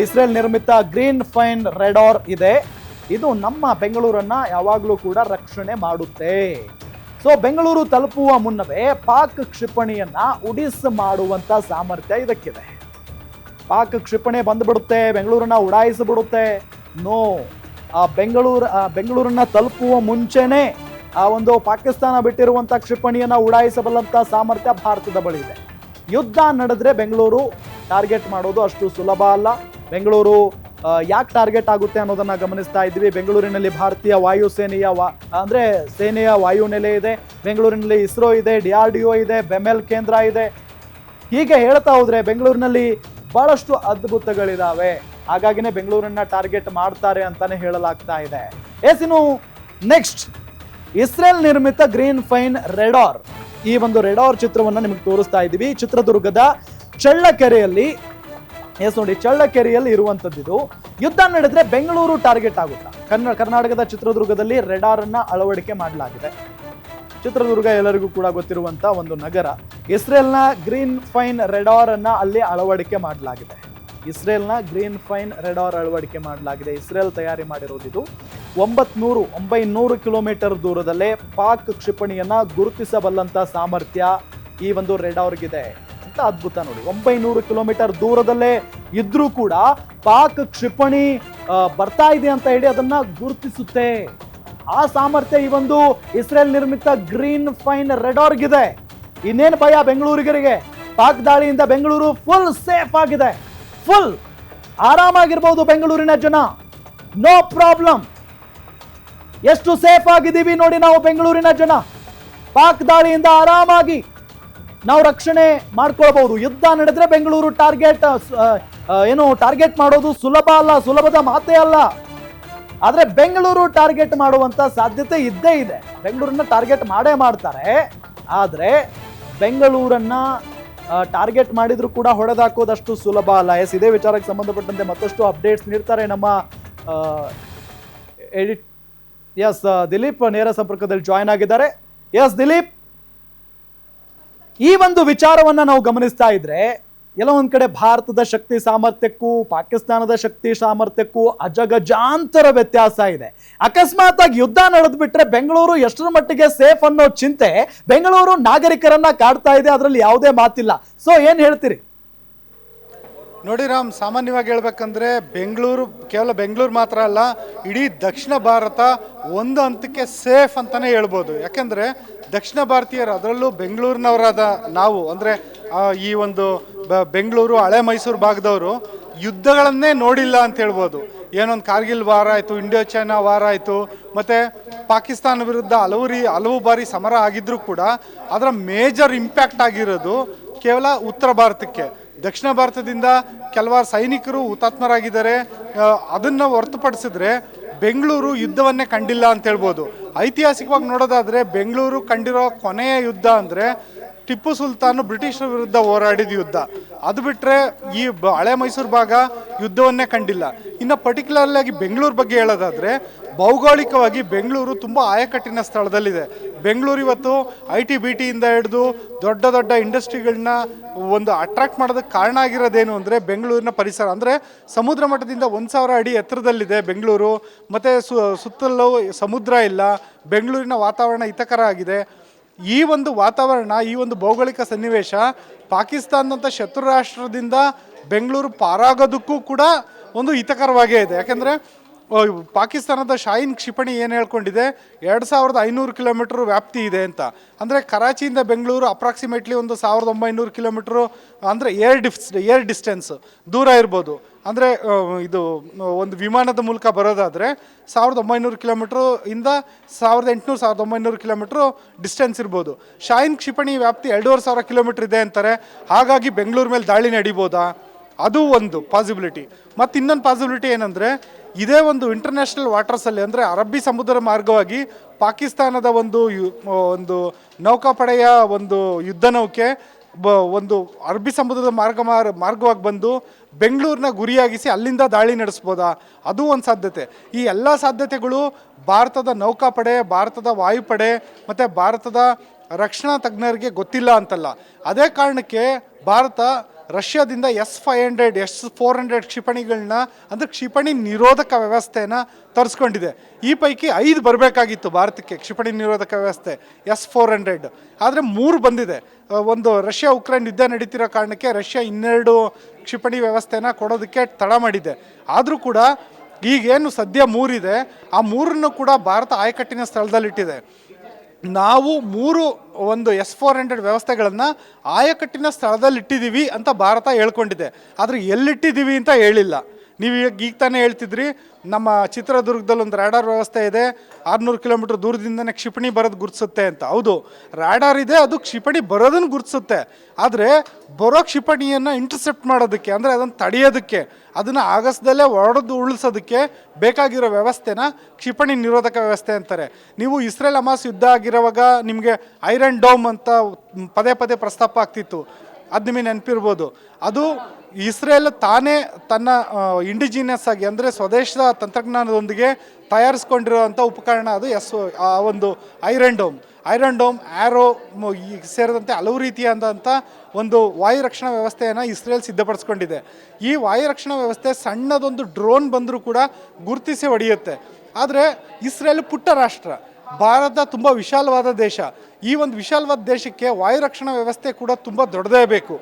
ಇಸ್ರೇಲ್ ನಿರ್ಮಿತ ಗ್ರೀನ್ ಫೈನ್ ರೆಡಾರ್ ಇದೆ. ಇದು ನಮ್ಮ ಬೆಂಗಳೂರನ್ನ ಯಾವಾಗಲೂ ಕೂಡ ರಕ್ಷಣೆ ಮಾಡುತ್ತೆ. ಸೊ ಬೆಂಗಳೂರು ತಲುಪುವ ಮುನ್ನವೇ ಪಾಕ್ ಕ್ಷಿಪಣಿಯನ್ನ ಉಡಿಸ್ ಮಾಡುವಂತ ಸಾಮರ್ಥ್ಯ ಇದಕ್ಕಿದೆ. ಪಾಕ್ ಕ್ಷಿಪಣಿ ಬಂದ್ಬಿಡುತ್ತೆ, ಬೆಂಗಳೂರನ್ನ ಉಡಾಯಿಸಿಬಿಡುತ್ತೆ. ನೋ ಆ ಬೆಂಗಳೂರು ಬೆಂಗಳೂರನ್ನ ತಲುಪುವ ಮುಂಚೆನೆ ಆ ಒಂದು ಪಾಕಿಸ್ತಾನ ಬಿಟ್ಟಿರುವಂಥ ಕ್ಷಿಪಣಿಯನ್ನ ಉಡಾಯಿಸಬಲ್ಲಂತ ಸಾಮರ್ಥ್ಯ ಭಾರತದ ಬಳಿ ಇದೆ. ಯುದ್ಧ ನಡೆದ್ರೆ ಬೆಂಗಳೂರು ಟಾರ್ಗೆಟ್ ಮಾಡೋದು ಅಷ್ಟು ಸುಲಭ ಅಲ್ಲ. ಬೆಂಗಳೂರು ಯಾಕೆ ಟಾರ್ಗೆಟ್ ಆಗುತ್ತೆ ಅನ್ನೋದನ್ನ ಗಮನಿಸ್ತಾ ಇದ್ವಿ. ಬೆಂಗಳೂರಿನಲ್ಲಿ ಭಾರತೀಯ ವಾಯುಸೇನೆಯ ವಾ, ಅಂದ್ರೆ ಸೇನೆಯ ವಾಯುನೆಲೆ ಇದೆ, ಬೆಂಗಳೂರಿನಲ್ಲಿ ಇಸ್ರೋ ಇದೆ, ಡಿ ಆರ್ ಡಿ ಒ ಇದೆ, ಬೆಮೆಲ್ ಕೇಂದ್ರ ಇದೆ. ಹೀಗೆ ಹೇಳ್ತಾ ಹೋದ್ರೆ ಬೆಂಗಳೂರಿನಲ್ಲಿ ಬಹಳಷ್ಟು ಅದ್ಭುತಗಳಿದ್ದಾವೆ ಹಾಗಾಗಿನೇ ಬೆಂಗಳೂರನ್ನ ಟಾರ್ಗೆಟ್ ಮಾಡ್ತಾರೆ ಅಂತಾನೆ ಹೇಳಲಾಗ್ತಾ ಇದೆ. ಎಸ್ ನೆಕ್ಸ್ಟ್ ಇಸ್ರೇಲ್ ನಿರ್ಮಿತ ಗ್ರೀನ್ ಫೈನ್ ರೆಡಾರ್ ಈ ಒಂದು ರೆಡಾರ್ ಚಿತ್ರವನ್ನು ನಿಮಗೆ ತೋರಿಸ್ತಾ ಇದ್ದೀವಿ. ಚಿತ್ರದುರ್ಗದ ಚಳ್ಳಕೆರೆಯಲ್ಲಿ ಎಸ್ ನೋಡಿ, ಚಳ್ಳಕೆರೆಯಲ್ಲಿ ಇರುವಂತದ್ದು ಇದು. ಯುದ್ಧ ನಡೆದ್ರೆ ಬೆಂಗಳೂರು ಟಾರ್ಗೆಟ್ ಆಗುತ್ತಾ? ಕನ್ನ ಕರ್ನಾಟಕದ ಚಿತ್ರದುರ್ಗದಲ್ಲಿ ರೆಡಾರ್ ಅನ್ನ ಅಳವಡಿಕೆ ಮಾಡಲಾಗಿದೆ. ಚಿತ್ರದುರ್ಗ ಎಲ್ಲರಿಗೂ ಕೂಡ ಗೊತ್ತಿರುವಂತ ಒಂದು ನಗರ. ಇಸ್ರೇಲ್ನ ಗ್ರೀನ್ ಫೈನ್ ರೆಡಾರ್ ಅನ್ನ ಅಲ್ಲಿ ಅಳವಡಿಕೆ ಮಾಡಲಾಗಿದೆ. ಇಸ್ರೇಲ್ನ ಗ್ರೀನ್ ಫೈನ್ ರೆಡಾರ್ ಅಳವಡಿಕೆ ಮಾಡಲಾಗಿದೆ. ಇಸ್ರೇಲ್ ತಯಾರಿ ಮಾಡಿರೋದಿದು ಒಂಬತ್ನೂರು ಒಂಬೈನೂರು ಕಿಲೋಮೀಟರ್ ದೂರದಲ್ಲೇ ಪಾಕ್ ಕ್ಷಿಪಣಿಯನ್ನ ಗುರುತಿಸಬಲ್ಲಂತ ಸಾಮರ್ಥ್ಯ ಈ ಒಂದು ರೆಡಾರ್ಗಿದೆ. ಅಂತ ಅದ್ಭುತ ನೋಡಿ. ಒಂಬೈನೂರು ಕಿಲೋಮೀಟರ್ ದೂರದಲ್ಲೇ ಇದ್ರೂ ಕೂಡ ಪಾಕ್ ಕ್ಷಿಪಣಿ ಬರ್ತಾ ಇದೆ ಅಂತ ಹೇಳಿ ಅದನ್ನ ಗುರುತಿಸುತ್ತೆ. ಆ ಸಾಮರ್ಥ್ಯ ಈ ಒಂದು ಇಸ್ರೇಲ್ ನಿರ್ಮಿತ ಗ್ರೀನ್ ಫೈನ್ ರೆಡಾರ್ಗಿದೆ. ಇನ್ನೇನು ಭಯ ಬೆಂಗಳೂರಿಗರಿಗೆ? ಪಾಕ್ ದಾಳಿಯಿಂದ ಬೆಂಗಳೂರು ಫುಲ್ ಸೇಫ್ ಆಗಿದೆ. ಫುಲ್ ಆರಾಮಾಗಿರ್ಬೋದು ಬೆಂಗಳೂರಿನ ಜನ. No problem. ಎಷ್ಟು ಸೇಫ್ ಆಗಿದ್ದೀವಿ ನೋಡಿ ನಾವು ಬೆಂಗಳೂರಿನ ಜನ. ಪಾಕ್ ದಾಳಿಯಿಂದ ಆರಾಮಾಗಿ ನಾವು ರಕ್ಷಣೆ ಮಾಡ್ಕೊಳ್ಬಹುದು. ಯುದ್ಧ ನಡೆದ್ರೆ ಬೆಂಗಳೂರು ಟಾರ್ಗೆಟ್ ಏನು ಟಾರ್ಗೆಟ್ ಮಾಡೋದು ಸುಲಭ ಅಲ್ಲ, ಸುಲಭದ ಮಾತೇ ಅಲ್ಲ. ಆದ್ರೆ ಬೆಂಗಳೂರು ಟಾರ್ಗೆಟ್ ಮಾಡುವಂತ ಸಾಧ್ಯತೆ ಇದ್ದೇ ಇದೆ. ಬೆಂಗಳೂರನ್ನ ಟಾರ್ಗೆಟ್ ಮಾಡೇ ಮಾಡ್ತಾರೆ. ಆದ್ರೆ ಬೆಂಗಳೂರನ್ನ ಟಾರ್ಗೆಟ್ ಮಾಡಿದ್ರು ಕೂಡ ಹೊಡೆದಾಕೋದಷ್ಟು ಸುಲಭ ಅಲ್ಲ. ಎಸ್, ಇದೇ ವಿಚಾರಕ್ಕೆ ಸಂಬಂಧಪಟ್ಟಂತೆ ಮತ್ತಷ್ಟು ಅಪ್ಡೇಟ್ಸ್ ನೀಡ್ತಾರೆ ನಮ್ಮ ಎಡಿಟ್, ಎಸ್ ದಿಲೀಪ್ ನೇರ ಸಂಪರ್ಕದಲ್ಲಿ ಜಾಯ್ನ್ ಆಗಿದ್ದಾರೆ. ಎಸ್, ದಿಲೀಪ್? ಈ ಒಂದು ವಿಚಾರವನ್ನ ನಾವು ಗಮನಿಸ್ತಾ ಇದ್ರೆ ಎಲ್ಲ ಒಂದ್ ಕಡೆ ಭಾರತದ ಶಕ್ತಿ ಸಾಮರ್ಥ್ಯಕ್ಕೂ, ಪಾಕಿಸ್ತಾನದ ಶಕ್ತಿ ಸಾಮರ್ಥ್ಯಕ್ಕೂ ಅಜಗಜಾಂತರ ವ್ಯತ್ಯಾಸ ಇದೆ. ಅಕಸ್ಮಾತ್ ಆಗಿ ಯುದ್ಧ ನಡೆದ್ಬಿಟ್ರೆ ಬೆಂಗಳೂರು ಎಷ್ಟರ ಮಟ್ಟಿಗೆ ಸೇಫ್ ಅನ್ನೋ ಚಿಂತೆ, ಬೆಂಗಳೂರು ನಾಗರಿಕರನ್ನ ಕಾಡ್ತಾ ಇದೆ, ಅದರಲ್ಲಿ ಯಾವುದೇ ಮಾತಿಲ್ಲ. ಸೊ ಏನ್ ಹೇಳ್ತೀರಿ? ನೋಡಿ ರಾಮ್, ಸಾಮಾನ್ಯವಾಗಿ ಹೇಳ್ಬೇಕಂದ್ರೆ ಬೆಂಗಳೂರು, ಕೇವಲ ಬೆಂಗಳೂರು ಮಾತ್ರ ಅಲ್ಲ, ಇಡೀ ದಕ್ಷಿಣ ಭಾರತ ಒಂದು ಹಂತಕ್ಕೆ ಸೇಫ್ ಅಂತಾನೆ ಹೇಳ್ಬೋದು. ಯಾಕೆಂದ್ರೆ ದಕ್ಷಿಣ ಭಾರತೀಯರು ಅದರಲ್ಲೂ ಬೆಂಗಳೂರಿನವರಾದ ನಾವು, ಅಂದರೆ ಈ ಒಂದು ಬೆಂಗಳೂರು, ಹಳೆ ಮೈಸೂರು ಭಾಗದವರು ಯುದ್ಧಗಳನ್ನೇ ನೋಡಿಲ್ಲ ಅಂತ ಹೇಳ್ಬೋದು. ಏನೊಂದು ಕಾರ್ಗಿಲ್ ವಾರ ಆಯಿತು ಇಂಡೋ ಚೈನಾ ವಾರ ಆಯಿತು, ಮತ್ತು ಪಾಕಿಸ್ತಾನ ವಿರುದ್ಧ ಹಲವು ರೀ, ಹಲವು ಬಾರಿ ಸಮರ ಆಗಿದ್ದರೂ ಕೂಡ ಅದರ ಮೇಜರ್ ಇಂಪ್ಯಾಕ್ಟ್ ಆಗಿರೋದು ಕೇವಲ ಉತ್ತರ ಭಾರತಕ್ಕೆ. ದಕ್ಷಿಣ ಭಾರತದಿಂದ ಕೆಲವಾರು ಸೈನಿಕರು ಹುತಾತ್ಮರಾಗಿದ್ದಾರೆ. ಅದನ್ನು ಹೊರತುಪಡಿಸಿದ್ರೆ ಬೆಂಗಳೂರು ಯುದ್ಧವನ್ನೇ ಕಂಡಿಲ್ಲ ಅಂತ ಹೇಳ್ಬೋದು. ಐತಿಹಾಸಿಕವಾಗಿ ನೋಡೋದಾದರೆ ಬೆಂಗಳೂರು ಕಂಡಿರೋ ಕೊನೆಯ ಯುದ್ಧ ಅಂದರೆ ಟಿಪ್ಪು ಸುಲ್ತಾನು ಬ್ರಿಟಿಷರ ವಿರುದ್ಧ ಹೋರಾಡಿದ ಯುದ್ಧ. ಅದು ಬಿಟ್ಟರೆ ಈ ಹಳೆ ಮೈಸೂರು ಭಾಗ ಯುದ್ಧವನ್ನೇ ಕಂಡಿಲ್ಲ. ಇನ್ನು ಪರ್ಟಿಕ್ಯುಲರ್ಲಾಗಿ ಬೆಂಗಳೂರು ಬಗ್ಗೆ ಹೇಳೋದಾದ್ರೆ ಭೌಗೋಳಿಕವಾಗಿ ಬೆಂಗಳೂರು ತುಂಬ ಆಯಕಟ್ಟಿನ ಸ್ಥಳದಲ್ಲಿದೆ. ಬೆಂಗಳೂರು ಇವತ್ತು ಐ ಟಿ ಬಿ ಟಿಯಿಂದ ಹಿಡಿದು ದೊಡ್ಡ ದೊಡ್ಡ ಇಂಡಸ್ಟ್ರಿಗಳನ್ನ ಒಂದು ಅಟ್ರಾಕ್ಟ್ ಮಾಡೋದಕ್ಕೆ ಕಾರಣ ಆಗಿರೋದೇನು ಅಂದರೆ ಬೆಂಗಳೂರಿನ ಪರಿಸರ. ಅಂದರೆ ಸಮುದ್ರ ಮಟ್ಟದಿಂದ ಒಂದು ಸಾವಿರ ಅಡಿ ಎತ್ತರದಲ್ಲಿದೆ ಬೆಂಗಳೂರು. ಮತ್ತು ಸು, ಸುತ್ತಲೂ ಸಮುದ್ರ ಇಲ್ಲ, ಬೆಂಗಳೂರಿನ ವಾತಾವರಣ ಹಿತಕರ ಆಗಿದೆ. ಈ ಒಂದು ವಾತಾವರಣ, ಈ ಒಂದು ಭೌಗೋಳಿಕ ಸನ್ನಿವೇಶ ಪಾಕಿಸ್ತಾನದಂಥ ಶತ್ರು ರಾಷ್ಟ್ರದಿಂದ ಬೆಂಗಳೂರು ಪಾರಾಗೋದಕ್ಕೂ ಕೂಡ ಒಂದು ಹಿತಕರವಾಗೇ ಇದೆ. ಯಾಕೆಂದರೆ ಪಾಕಿಸ್ತಾನದ ಶಾಯಿನ್ ಕ್ಷಿಪಣಿ ಏನು ಹೇಳ್ಕೊಂಡಿದೆ? ಎರಡು ಸಾವಿರದ ಐನೂರು ಕಿಲೋಮೀಟ್ರ್ ವ್ಯಾಪ್ತಿ ಇದೆ ಅಂತ. ಅಂದರೆ ಕರಾಚಿಯಿಂದ ಬೆಂಗಳೂರು ಅಪ್ರಾಕ್ಸಿಮೇಟ್ಲಿ ಒಂದು ಸಾವಿರದ ಒಂಬೈನೂರು ಕಿಲೋಮೀಟ್ರು, ಅಂದರೆ ಏರ್ ಡಿಫ್ಸ್, ಏರ್ ಡಿಸ್ಟೆನ್ಸ್ ದೂರ ಇರ್ಬೋದು. ಅಂದರೆ ಇದು, ಒಂದು ವಿಮಾನದ ಮೂಲಕ ಬರೋದಾದರೆ ಸಾವಿರದ ಒಂಬೈನೂರು ಕಿಲೋಮೀಟ್ರು ಇಂದ ಸಾವಿರದ ಎಂಟುನೂರು, ಸಾವಿರದ ಒಂಬೈನೂರು ಕಿಲೋಮೀಟ್ರು ಡಿಸ್ಟೆನ್ಸ್ ಇರ್ಬೋದು. ಶಾಯಿನ್ ಕ್ಷಿಪಣಿ ವ್ಯಾಪ್ತಿ ಎರಡೂವರೆ ಸಾವಿರ ಕಿಲೋಮೀಟ್ರ್ ಇದೆ ಅಂತಾರೆ. ಹಾಗಾಗಿ ಬೆಂಗಳೂರು ಮೇಲೆ ದಾಳಿ ನಡಿಬೋದಾ? ಅದು ಒಂದು ಪಾಸಿಬಿಲಿಟಿ ಮತ್ತು ಇನ್ನೊಂದು ಪಾಸಿಬಿಲಿಟಿ ಏನಂದರೆ, ಇದೇ ಒಂದು ಇಂಟರ್ನ್ಯಾಷನಲ್ ವಾಟರ್ಸಲ್ಲಿ ಅಂದರೆ ಅರಬ್ಬಿ ಸಮುದ್ರ ಮಾರ್ಗವಾಗಿ ಪಾಕಿಸ್ತಾನದ ಒಂದು ಒಂದು ನೌಕಾಪಡೆಯ ಒಂದು ಯುದ್ಧ ನೌಕೆ ಬ, ಒಂದು ಅರಬ್ಬಿ ಸಮುದ್ರದ ಮಾರ್ಗ ಮಾರ್- ಮಾರ್ಗವಾಗಿ ಬಂದು ಬೆಂಗಳೂರನ್ನ ಗುರಿಯಾಗಿಸಿ ಅಲ್ಲಿಂದ ದಾಳಿ ನಡೆಸ್ಬೋದಾ? ಅದು ಒಂದು ಸಾಧ್ಯತೆ. ಈ ಎಲ್ಲ ಸಾಧ್ಯತೆಗಳು ಭಾರತದ ನೌಕಾಪಡೆ, ಭಾರತದ ವಾಯುಪಡೆ ಮತ್ತು ಭಾರತದ ರಕ್ಷಣಾ ತಜ್ಞರಿಗೆ ಗೊತ್ತಿಲ್ಲ ಅಂತಲ್ಲ. ಅದೇ ಕಾರಣಕ್ಕೆ ಭಾರತ ರಷ್ಯಾದಿಂದ S five hundred, S four hundred ಕ್ಷಿಪಣಿಗಳನ್ನ ಅಂದರೆ ಕ್ಷಿಪಣಿ ನಿರೋಧಕ ವ್ಯವಸ್ಥೆನ ತರಿಸ್ಕೊಂಡಿದೆ. ಈ ಪೈಕಿ ಐದು ಬರಬೇಕಾಗಿತ್ತು ಭಾರತಕ್ಕೆ ಕ್ಷಿಪಣಿ ನಿರೋಧಕ ವ್ಯವಸ್ಥೆ, ಎಸ್ ಫೋರ್ ಹಂಡ್ರೆಡ್. ಆದರೆ ಮೂರು ಬಂದಿದೆ. ಒಂದು ರಷ್ಯಾ ಉಕ್ರೇನ್ ಯುದ್ಧ ನಡೀತಿರೋ ಕಾರಣಕ್ಕೆ ರಷ್ಯಾ ಇನ್ನೆರಡು ಕ್ಷಿಪಣಿ ವ್ಯವಸ್ಥೆನ ಕೊಡೋದಕ್ಕೆ ತಡ ಮಾಡಿದೆ. ಆದರೂ ಕೂಡ ಈಗೇನು ಸದ್ಯ ಮೂರಿದೆ, ಆ ಮೂರನ್ನು ಕೂಡ ಭಾರತ ಆಯಕಟ್ಟಿನ ಸ್ಥಳದಲ್ಲಿಟ್ಟಿದೆ. ನಾವು ಮೂರು ಒಂದು ಎಸ್ ಫೋರ್ ಹಂಡ್ರೆಡ್ ವ್ಯವಸ್ಥೆಗಳನ್ನು ಆಯಕಟ್ಟಿನ ಸ್ಥಳದಲ್ಲಿ ಇಟ್ಟಿದ್ದೀವಿ ಅಂತ ಭಾರತ ಹೇಳ್ಕೊಂಡಿದೆ. ಆದರೆ ಎಲ್ಲಿಟ್ಟಿದ್ದೀವಿ ಅಂತ ಹೇಳಿಲ್ಲ. ನೀವು ಈಗ ಈಗ ತಾನೇ ಹೇಳ್ತಿದ್ರಿ, ನಮ್ಮ ಚಿತ್ರದುರ್ಗದಲ್ಲಿ ಒಂದು ರಾಡಾರ್ ವ್ಯವಸ್ಥೆ ಇದೆ, ಆರುನೂರು ಕಿಲೋಮೀಟ್ರ್ ದೂರದಿಂದನೇ ಕ್ಷಿಪಣಿ ಬರೋದು ಗುರುತಿಸುತ್ತೆ ಅಂತ. ಹೌದು, ರಾಡಾರ್ ಇದೆ, ಅದು ಕ್ಷಿಪಣಿ ಬರೋದನ್ನು ಗುರುತಿಸುತ್ತೆ ಆದರೆ ಬರೋ ಕ್ಷಿಪಣಿಯನ್ನು ಇಂಟರ್ಸೆಪ್ಟ್ ಮಾಡೋದಕ್ಕೆ, ಅಂದರೆ ಅದನ್ನು ತಡೆಯೋದಕ್ಕೆ, ಅದನ್ನು ಆಗಸದಲ್ಲೇ ಹೊಡೆದು ಉಳಿಸೋದಕ್ಕೆ ಬೇಕಾಗಿರೋ ವ್ಯವಸ್ಥೆನ ಕ್ಷಿಪಣಿ ನಿರೋಧಕ ವ್ಯವಸ್ಥೆ ಅಂತಾರೆ. ನೀವು ಇಸ್ರೇಲ್ ಅಮಾಸ್ ಯುದ್ಧ ಆಗಿರುವಾಗ ನಿಮಗೆ ಐರನ್ ಡೋಮ್ ಅಂತ ಪದೇ ಪದೇ ಪ್ರಸ್ತಾಪ ಆಗ್ತಿತ್ತು. ಅದು ನಿಮಗೆ ನೆನಪಿರ್ಬೋದು. ಅದು ಇಸ್ರೇಲ್ ತಾನೇ ತನ್ನ ಇಂಡಿಜಿನಿಯಸ್ ಆಗಿ ಅಂದರೆ ಸ್ವದೇಶದ ತಂತ್ರಜ್ಞಾನದೊಂದಿಗೆ ತಯಾರಿಸ್ಕೊಂಡಿರುವಂಥ ಉಪಕರಣ ಅದು ಎಸ್ ಆ, ಒಂದು iron dome. Iron dome arrow ಸೇರಿದಂತೆ ಹಲವು ರೀತಿಯಾದಂಥ ಒಂದು ವಾಯು ರಕ್ಷಣಾ ವ್ಯವಸ್ಥೆಯನ್ನು ಇಸ್ರೇಲ್ ಸಿದ್ಧಪಡಿಸ್ಕೊಂಡಿದೆ. ಈ ವಾಯು ರಕ್ಷಣಾ ವ್ಯವಸ್ಥೆ ಸಣ್ಣದೊಂದು ಡ್ರೋನ್ ಬಂದರೂ ಕೂಡ ಗುರುತಿಸಿ ಹೊಡೆಯುತ್ತೆ ಆದರೆ ಇಸ್ರೇಲ್ ಪುಟ್ಟ ರಾಷ್ಟ್ರ. ಭಾರತ ತುಂಬ ವಿಶಾಲವಾದ ದೇಶ. ಈ ಒಂದು ವಿಶಾಲವಾದ ದೇಶಕ್ಕೆ ವಾಯು ರಕ್ಷಣಾ ವ್ಯವಸ್ಥೆ ಕೂಡ ತುಂಬ ದೊಡ್ಡದೇ ಬೇಕು.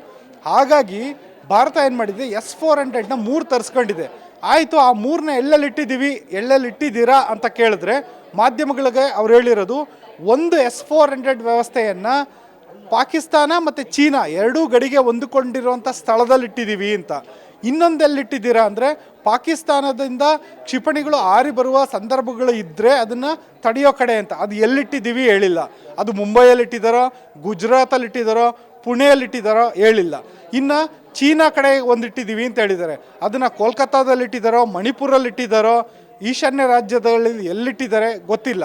ಹಾಗಾಗಿ ಭಾರತ ಏನು ಮಾಡಿದೆ? ಎಸ್ ಫೋರ್ ಹಂಡ್ರೆಡ್ನ ಮೂರು ತರಿಸ್ಕೊಂಡಿದೆ. ಆಯಿತು, ಆ ಮೂರನ್ನ ಎಲ್ಲೆಲ್ಲಿ ಇಟ್ಟಿದ್ದೀವಿ ಎಲ್ಲೆಲ್ಲಿ ಇಟ್ಟಿದ್ದೀರಾ ಅಂತ ಕೇಳಿದ್ರೆ ಮಾಧ್ಯಮಗಳಿಗೆ ಅವ್ರು ಹೇಳಿರೋದು, ಒಂದು ಎಸ್ ಫೋರ್ ಹಂಡ್ರೆಡ್ ವ್ಯವಸ್ಥೆಯನ್ನು ಪಾಕಿಸ್ತಾನ ಮತ್ತು ಚೀನಾ ಎರಡೂ ಗಡಿಗೆ ಹೊಂದಿಕೊಂಡಿರುವಂಥ ಸ್ಥಳದಲ್ಲಿ ಇಟ್ಟಿದ್ದೀವಿ ಅಂತ. ಇನ್ನೊಂದೆಲ್ಲಿಟ್ಟಿದ್ದೀರಾ ಅಂದರೆ ಪಾಕಿಸ್ತಾನದಿಂದ ಕ್ಷಿಪಣಿಗಳು ಆರಿ ಬರುವ ಸಂದರ್ಭಗಳು ಇದ್ದರೆ ಅದನ್ನು ತಡೆಯೋ ಕಡೆ ಅಂತ. ಅದು ಎಲ್ಲಿಟ್ಟಿದ್ದೀವಿ ಹೇಳಿಲ್ಲ. ಅದು ಮುಂಬೈಯಲ್ಲಿ ಇಟ್ಟಿದ್ದಾರೋ ಗುಜರಾತಲ್ಲಿ ಇಟ್ಟಿದ್ದಾರೋ ಪುಣೆಯಲ್ಲಿ ಇಟ್ಟಿದ್ದಾರೋ ಹೇಳಿಲ್ಲ. ಇನ್ನು ಚೀನಾ ಕಡೆ ಒಂದಿಟ್ಟಿದ್ದೀವಿ ಅಂತ ಹೇಳಿದ್ದಾರೆ. ಅದನ್ನು ಕೋಲ್ಕತ್ತಾದಲ್ಲಿ ಇಟ್ಟಿದ್ದಾರೋ ಮಣಿಪುರಲ್ಲಿ ಇಟ್ಟಿದ್ದಾರೋ ಈಶಾನ್ಯ ರಾಜ್ಯದಲ್ಲಿ ಎಲ್ಲಿಟ್ಟಿದ್ದಾರೆ ಗೊತ್ತಿಲ್ಲ.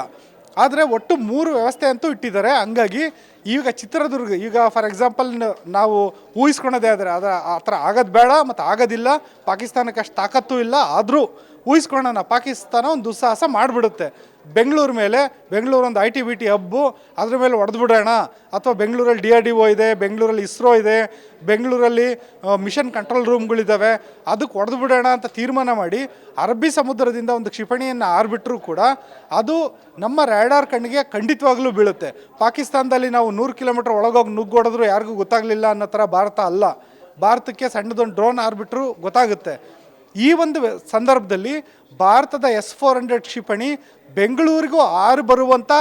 ಆದರೆ ಒಟ್ಟು ಮೂರು ವ್ಯವಸ್ಥೆ ಅಂತೂ ಇಟ್ಟಿದ್ದಾರೆ. ಹಂಗಾಗಿ ಈಗ ಚಿತ್ರದುರ್ಗ, ಈಗ ಫಾರ್ ಎಕ್ಸಾಂಪಲ್ ನಾವು ಊಹಿಸ್ಕೊಳೋದೇ ಆದರೆ ಅದರ ಆ ಥರ ಆಗೋದು ಬೇಡ ಮತ್ತು ಆಗೋದಿಲ್ಲ, ಪಾಕಿಸ್ತಾನಕ್ಕೆ ಅಷ್ಟು ತಾಕತ್ತು ಇಲ್ಲ, ಆದರೂ ಊಹಿಸ್ಕೊಳ್ಳೋಣ ಪಾಕಿಸ್ತಾನ ಒಂದು ದುಸ್ಸಾಹಸ ಮಾಡಿಬಿಡುತ್ತೆ. ಬೆಂಗಳೂರು ಮೇಲೆ, ಬೆಂಗಳೂರು ಒಂದು I T B T hub, ಅದ್ರ ಮೇಲೆ ಬಿಡೋಣ ಅಥವಾ ಬೆಂಗಳೂರಲ್ಲಿ ಡಿ ಆರ್ ಡಿ ಒ ಇದೆ, ಬೆಂಗಳೂರಲ್ಲಿ ಇಸ್ರೋ ಇದೆ, ಬೆಂಗಳೂರಲ್ಲಿ ಮಿಷನ್ ಕಂಟ್ರೋಲ್ ರೂಮ್ಗಳಿದ್ದಾವೆ ಅದಕ್ಕೆ ಹೊಡೆದು ಬಿಡೋಣ ಅಂತ ತೀರ್ಮಾನ ಮಾಡಿ, ಅರಬ್ಬಿ ಸಮುದ್ರದಿಂದ ಒಂದು ಕ್ಷಿಪಣಿಯನ್ನು ಆರ್ಬಿಟ್ರೂ ಕೂಡ, ಅದು ನಮ್ಮ ರ್ಯಾಡಾರ್ ಕಣ್ಣಿಗೆ ಖಂಡಿತವಾಗಲೂ ಬೀಳುತ್ತೆ. ಪಾಕಿಸ್ತಾನದಲ್ಲಿ ನಾವು ನೂರು ಕಿಲೋಮೀಟರ್ ಒಳಗೋಗಿ ನುಗ್ಗೋಡಿದ್ರು ಯಾರಿಗೂ ಗೊತ್ತಾಗಲಿಲ್ಲ ಅನ್ನೋ ಥರ ಭಾರತ ಅಲ್ಲ. ಭಾರತಕ್ಕೆ ಸಣ್ಣದೊಂದು ಡ್ರೋನ್ ಆರ್ಬಿಟ್ರು ಗೊತ್ತಾಗುತ್ತೆ. ಈ ಒಂದು ಸಂದರ್ಭದಲ್ಲಿ ಭಾರತದ ಎಸ್ ಫೋರ್ ಹಂಡ್ರೆಡ್ ಕ್ಷಿಪಣಿ ಬೆಂಗಳೂರಿಗೂ ಆರು ಬರುವಂಥ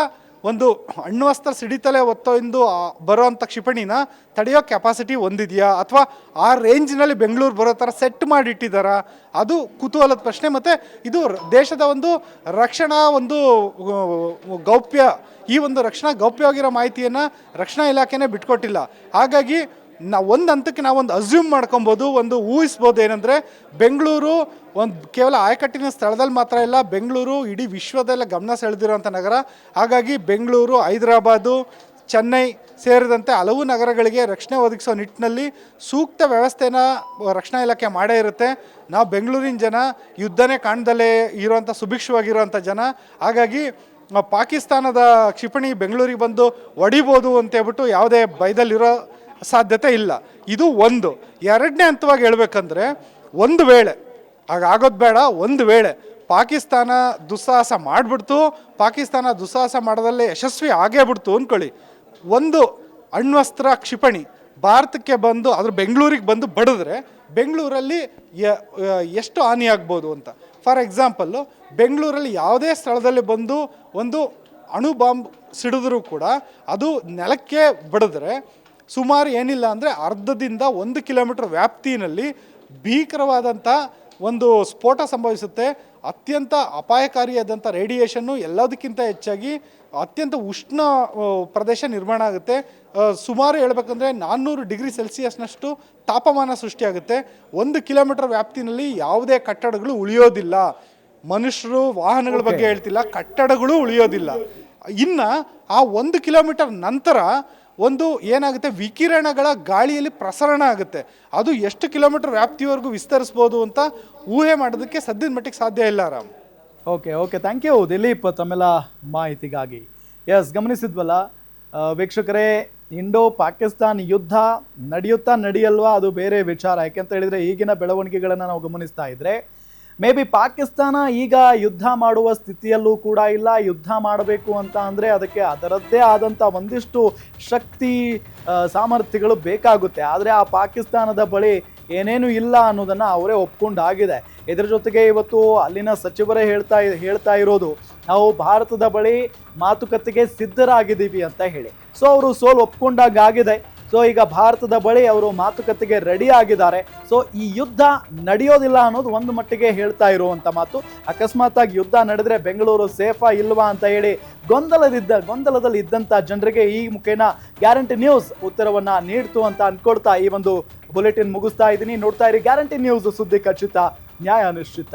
ಒಂದು ಅಣ್ವಸ್ತ್ರ ಸಿಡಿತಲೆ ಎಂದು ಬರುವಂಥ ಕ್ಷಿಪಣಿನ ತಡೆಯೋ ಕೆಪಾಸಿಟಿ ಹೊಂದಿದೆಯಾ ಅಥವಾ ಆ ರೇಂಜ್ನಲ್ಲಿ ಬೆಂಗಳೂರು ಬರೋ ಥರ ಸೆಟ್ ಮಾಡಿಟ್ಟಿದ್ದಾರಾ ಅದು ಕುತೂಹಲದ ಪ್ರಶ್ನೆ. ಮತ್ತು ಇದು ದೇಶದ ಒಂದು ರಕ್ಷಣಾ ಒಂದು ಗೌಪ್ಯ, ಈ ಒಂದು ರಕ್ಷಣಾ ಗೌಪ್ಯವಾಗಿರೋ ಮಾಹಿತಿಯನ್ನು ರಕ್ಷಣಾ ಇಲಾಖೆನೇ ಬಿಟ್ಕೊಟ್ಟಿಲ್ಲ. ಹಾಗಾಗಿ ನಾವು ಒಂದು ಹಂತಕ್ಕೆ ನಾವೊಂದು ಅಸ್ಯೂಮ್ ಮಾಡ್ಕೊಬೋದು, ಒಂದು ಊಹಿಸ್ಬೋದು ಏನಂದರೆ, ಬೆಂಗಳೂರು ಒಂದು ಕೇವಲ ಆಯಕಟ್ಟಿನ ಸ್ಥಳದಲ್ಲಿ ಮಾತ್ರ ಇಲ್ಲ, ಬೆಂಗಳೂರು ಇಡೀ ವಿಶ್ವದಲ್ಲೇ ಗಮನ ಸೆಳೆದಿರುವಂಥ ನಗರ. ಹಾಗಾಗಿ ಬೆಂಗಳೂರು, ಹೈದರಾಬಾದು, ಚೆನ್ನೈ ಸೇರಿದಂತೆ ಹಲವು ನಗರಗಳಿಗೆ ರಕ್ಷಣೆ ಒದಗಿಸೋ ನಿಟ್ಟಿನಲ್ಲಿ ಸೂಕ್ತ ವ್ಯವಸ್ಥೆನ ರಕ್ಷಣಾ ಇಲಾಖೆ ಮಾಡೇ ಇರುತ್ತೆ. ನಾವು ಬೆಂಗಳೂರಿನ ಜನ, ಯುದ್ಧನೇ ಕಾಣ್ದಲೇ ಇರುವಂಥ ಸುಭಿಕ್ಷವಾಗಿರುವಂಥ ಜನ. ಹಾಗಾಗಿ ಪಾಕಿಸ್ತಾನದ ಕ್ಷಿಪಣಿ ಬೆಂಗಳೂರಿಗೆ ಬಂದು ಹೊಡಿಬೋದು ಅಂತ ಹೇಳ್ಬಿಟ್ಟು ಯಾವುದೇ ಭಯದಲ್ಲಿರೋ ಸಾಧ್ಯತೆ ಇಲ್ಲ. ಇದು ಒಂದು. ಎರಡನೇ ಹಂತವಾಗಿ ಹೇಳಬೇಕಂದ್ರೆ ಒಂದು ವೇಳೆ ಹಾಗಾಗೋದು ಬೇಡ, ಒಂದು ವೇಳೆ ಪಾಕಿಸ್ತಾನ ದುಸ್ಸಾಹಸ ಮಾಡಿಬಿಡ್ತು, ಪಾಕಿಸ್ತಾನ ದುಸ್ಸಾಹಸ ಮಾಡೋದಲ್ಲೇ ಯಶಸ್ವಿ ಆಗೇ ಬಿಡ್ತು ಅಂದ್ಕೊಳ್ಳಿ ಒಂದು ಅಣ್ವಸ್ತ್ರ ಕ್ಷಿಪಣಿ ಭಾರತಕ್ಕೆ ಬಂದು ಅದ್ರ ಬೆಂಗಳೂರಿಗೆ ಬಂದು ಬಡಿದ್ರೆ ಬೆಂಗಳೂರಲ್ಲಿ ಎಷ್ಟು ಹಾನಿ ಆಗ್ಬೋದು ಅಂತ. ಫಾರ್ ಎಕ್ಸಾಂಪಲ್ಲು, ಬೆಂಗಳೂರಲ್ಲಿ ಯಾವುದೇ ಸ್ಥಳದಲ್ಲಿ ಬಂದು ಒಂದು ಅಣು ಬಾಂಬ್ ಸಿಡಿದ್ರೂ ಕೂಡ ಅದು ನೆಲಕ್ಕೆ ಬಡಿದ್ರೆ ಸುಮಾರು ಏನಿಲ್ಲ ಅಂದರೆ ಅರ್ಧದಿಂದ ಒಂದು ಕಿಲೋಮೀಟರ್ ವ್ಯಾಪ್ತಿನಲ್ಲಿ ಭೀಕರವಾದಂಥ ಒಂದು ಸ್ಫೋಟ ಸಂಭವಿಸುತ್ತೆ. ಅತ್ಯಂತ ಅಪಾಯಕಾರಿಯಾದಂಥ ರೇಡಿಯೇಷನ್ನು ಎಲ್ಲದಕ್ಕಿಂತ ಹೆಚ್ಚಾಗಿ ಅತ್ಯಂತ ಉಷ್ಣ ಪ್ರದೇಶ ನಿರ್ಮಾಣ ಆಗುತ್ತೆ. ಸುಮಾರು ಹೇಳ್ಬೇಕಂದ್ರೆ ನಾನ್ನೂರು ಡಿಗ್ರಿ ಸೆಲ್ಸಿಯಸ್ನಷ್ಟು ತಾಪಮಾನ ಸೃಷ್ಟಿಯಾಗುತ್ತೆ. ಒಂದು ಕಿಲೋಮೀಟರ್ ವ್ಯಾಪ್ತಿನಲ್ಲಿ ಯಾವುದೇ ಕಟ್ಟಡಗಳು ಉಳಿಯೋದಿಲ್ಲ. ಮನುಷ್ಯರು ವಾಹನಗಳ ಬಗ್ಗೆ ಹೇಳ್ತಿಲ್ಲ ಕಟ್ಟಡಗಳು ಉಳಿಯೋದಿಲ್ಲ. ಇನ್ನು ಆ ಒಂದು ಕಿಲೋಮೀಟರ್ ನಂತರ ಒಂದು ಏನಾಗುತ್ತೆ? ವಿಕಿರಣಗಳ ಗಾಳಿಯಲ್ಲಿ ಪ್ರಸರಣ ಆಗುತ್ತೆ. ಅದು ಎಷ್ಟು ಕಿಲೋಮೀಟರ್ ವ್ಯಾಪ್ತಿವರೆಗೂ ವಿಸ್ತರಿಸ್ಬೋದು ಅಂತ ಊಹೆ ಮಾಡೋದಕ್ಕೆ ಸದ್ಯದ ಮಟ್ಟಿಗೆ ಸಾಧ್ಯ ಇಲ್ಲ, Ram. Okay okay. Thank you Dileep, ತಮ್ಮೆಲ್ಲ ಮಾಹಿತಿಗಾಗಿ. ಎಸ್ ಗಮನಿಸಿದ್ವಲ್ಲ ವೀಕ್ಷಕರೇ, ಇಂಡೋ ಪಾಕಿಸ್ತಾನ್ ಯುದ್ಧ ನಡೆಯುತ್ತಾ ನಡೆಯಲ್ವಾ? ಅದು ಬೇರೆ ವಿಚಾರ. ಯಾಕೆಂತ ಹೇಳಿದ್ರೆ, ಈಗಿನ ಬೆಳವಣಿಗೆಗಳನ್ನು ನಾವು ಗಮನಿಸ್ತಾ ಇದ್ರೆ ಮೇ ಬಿ ಪಾಕಿಸ್ತಾನ ಈಗ ಯುದ್ಧ ಮಾಡುವ ಸ್ಥಿತಿಯಲ್ಲೂ ಕೂಡ ಇಲ್ಲ. ಯುದ್ಧ ಮಾಡಬೇಕು ಅಂತ ಅಂದರೆ ಅದಕ್ಕೆ ಅದರದ್ದೇ ಆದಂಥ ಒಂದಿಷ್ಟು ಶಕ್ತಿ ಸಾಮರ್ಥ್ಯಗಳು ಬೇಕಾಗುತ್ತೆ. ಆದರೆ ಆ ಪಾಕಿಸ್ತಾನದ ಬಳಿ ಏನೇನು ಇಲ್ಲ ಅನ್ನೋದನ್ನು ಅವರೇ ಒಪ್ಕೊಂಡಾಗಿದೆ. ಇದರ ಜೊತೆಗೆ ಇವತ್ತು ಅಲ್ಲಿನ ಸಚಿವರೇ ಹೇಳ್ತಾ ಹೇಳ್ತಾ ಇರೋದು, ನಾವು ಭಾರತದ ಬಳಿ ಮಾತುಕತೆಗೆ ಸಿದ್ಧರಾಗಿದ್ದೀವಿ ಅಂತ ಹೇಳಿ. ಸೊ ಅವರು ಸೋಲು ಒಪ್ಕೊಂಡಾಗ ಆಗಿದೆ ಸೊ ಈಗ ಭಾರತದ ಬಳಿ ಅವರು ಮಾತುಕತೆಗೆ ರೆಡಿ ಆಗಿದ್ದಾರೆ. ಸೊ ಈ ಯುದ್ಧ ನಡೆಯೋದಿಲ್ಲ ಅನ್ನೋದು ಒಂದು ಮಟ್ಟಿಗೆ ಹೇಳ್ತಾ ಇರುವಂತ ಮಾತು. ಅಕಸ್ಮಾತ್ ಆಗಿ ಯುದ್ಧ ನಡೆದ್ರೆ ಬೆಂಗಳೂರು ಸೇಫಾ ಇಲ್ವಾ ಅಂತ ಹೇಳಿ ಗೊಂದಲದಿದ್ದ, ಗೊಂದಲದಲ್ಲಿ ಇದ್ದಂತ ಜನರಿಗೆ ಈ ಮುಖೇನ ಗ್ಯಾರಂಟಿ ನ್ಯೂಸ್ ಉತ್ತರವನ್ನ ನೀಡ್ತು ಅಂತ ಅನ್ಕೊಳ್ತಾ ಈ ಒಂದು ಬುಲೆಟಿನ್ ಮುಗಿಸ್ತಾ ಇದ್ದೀನಿ. ನೋಡ್ತಾ ಇರಿ ಗ್ಯಾರಂಟಿ ನ್ಯೂಸ್ ಸುದ್ದಿ ಖಚಿತ, ನ್ಯಾಯ ನಿಶ್ಚಿತ.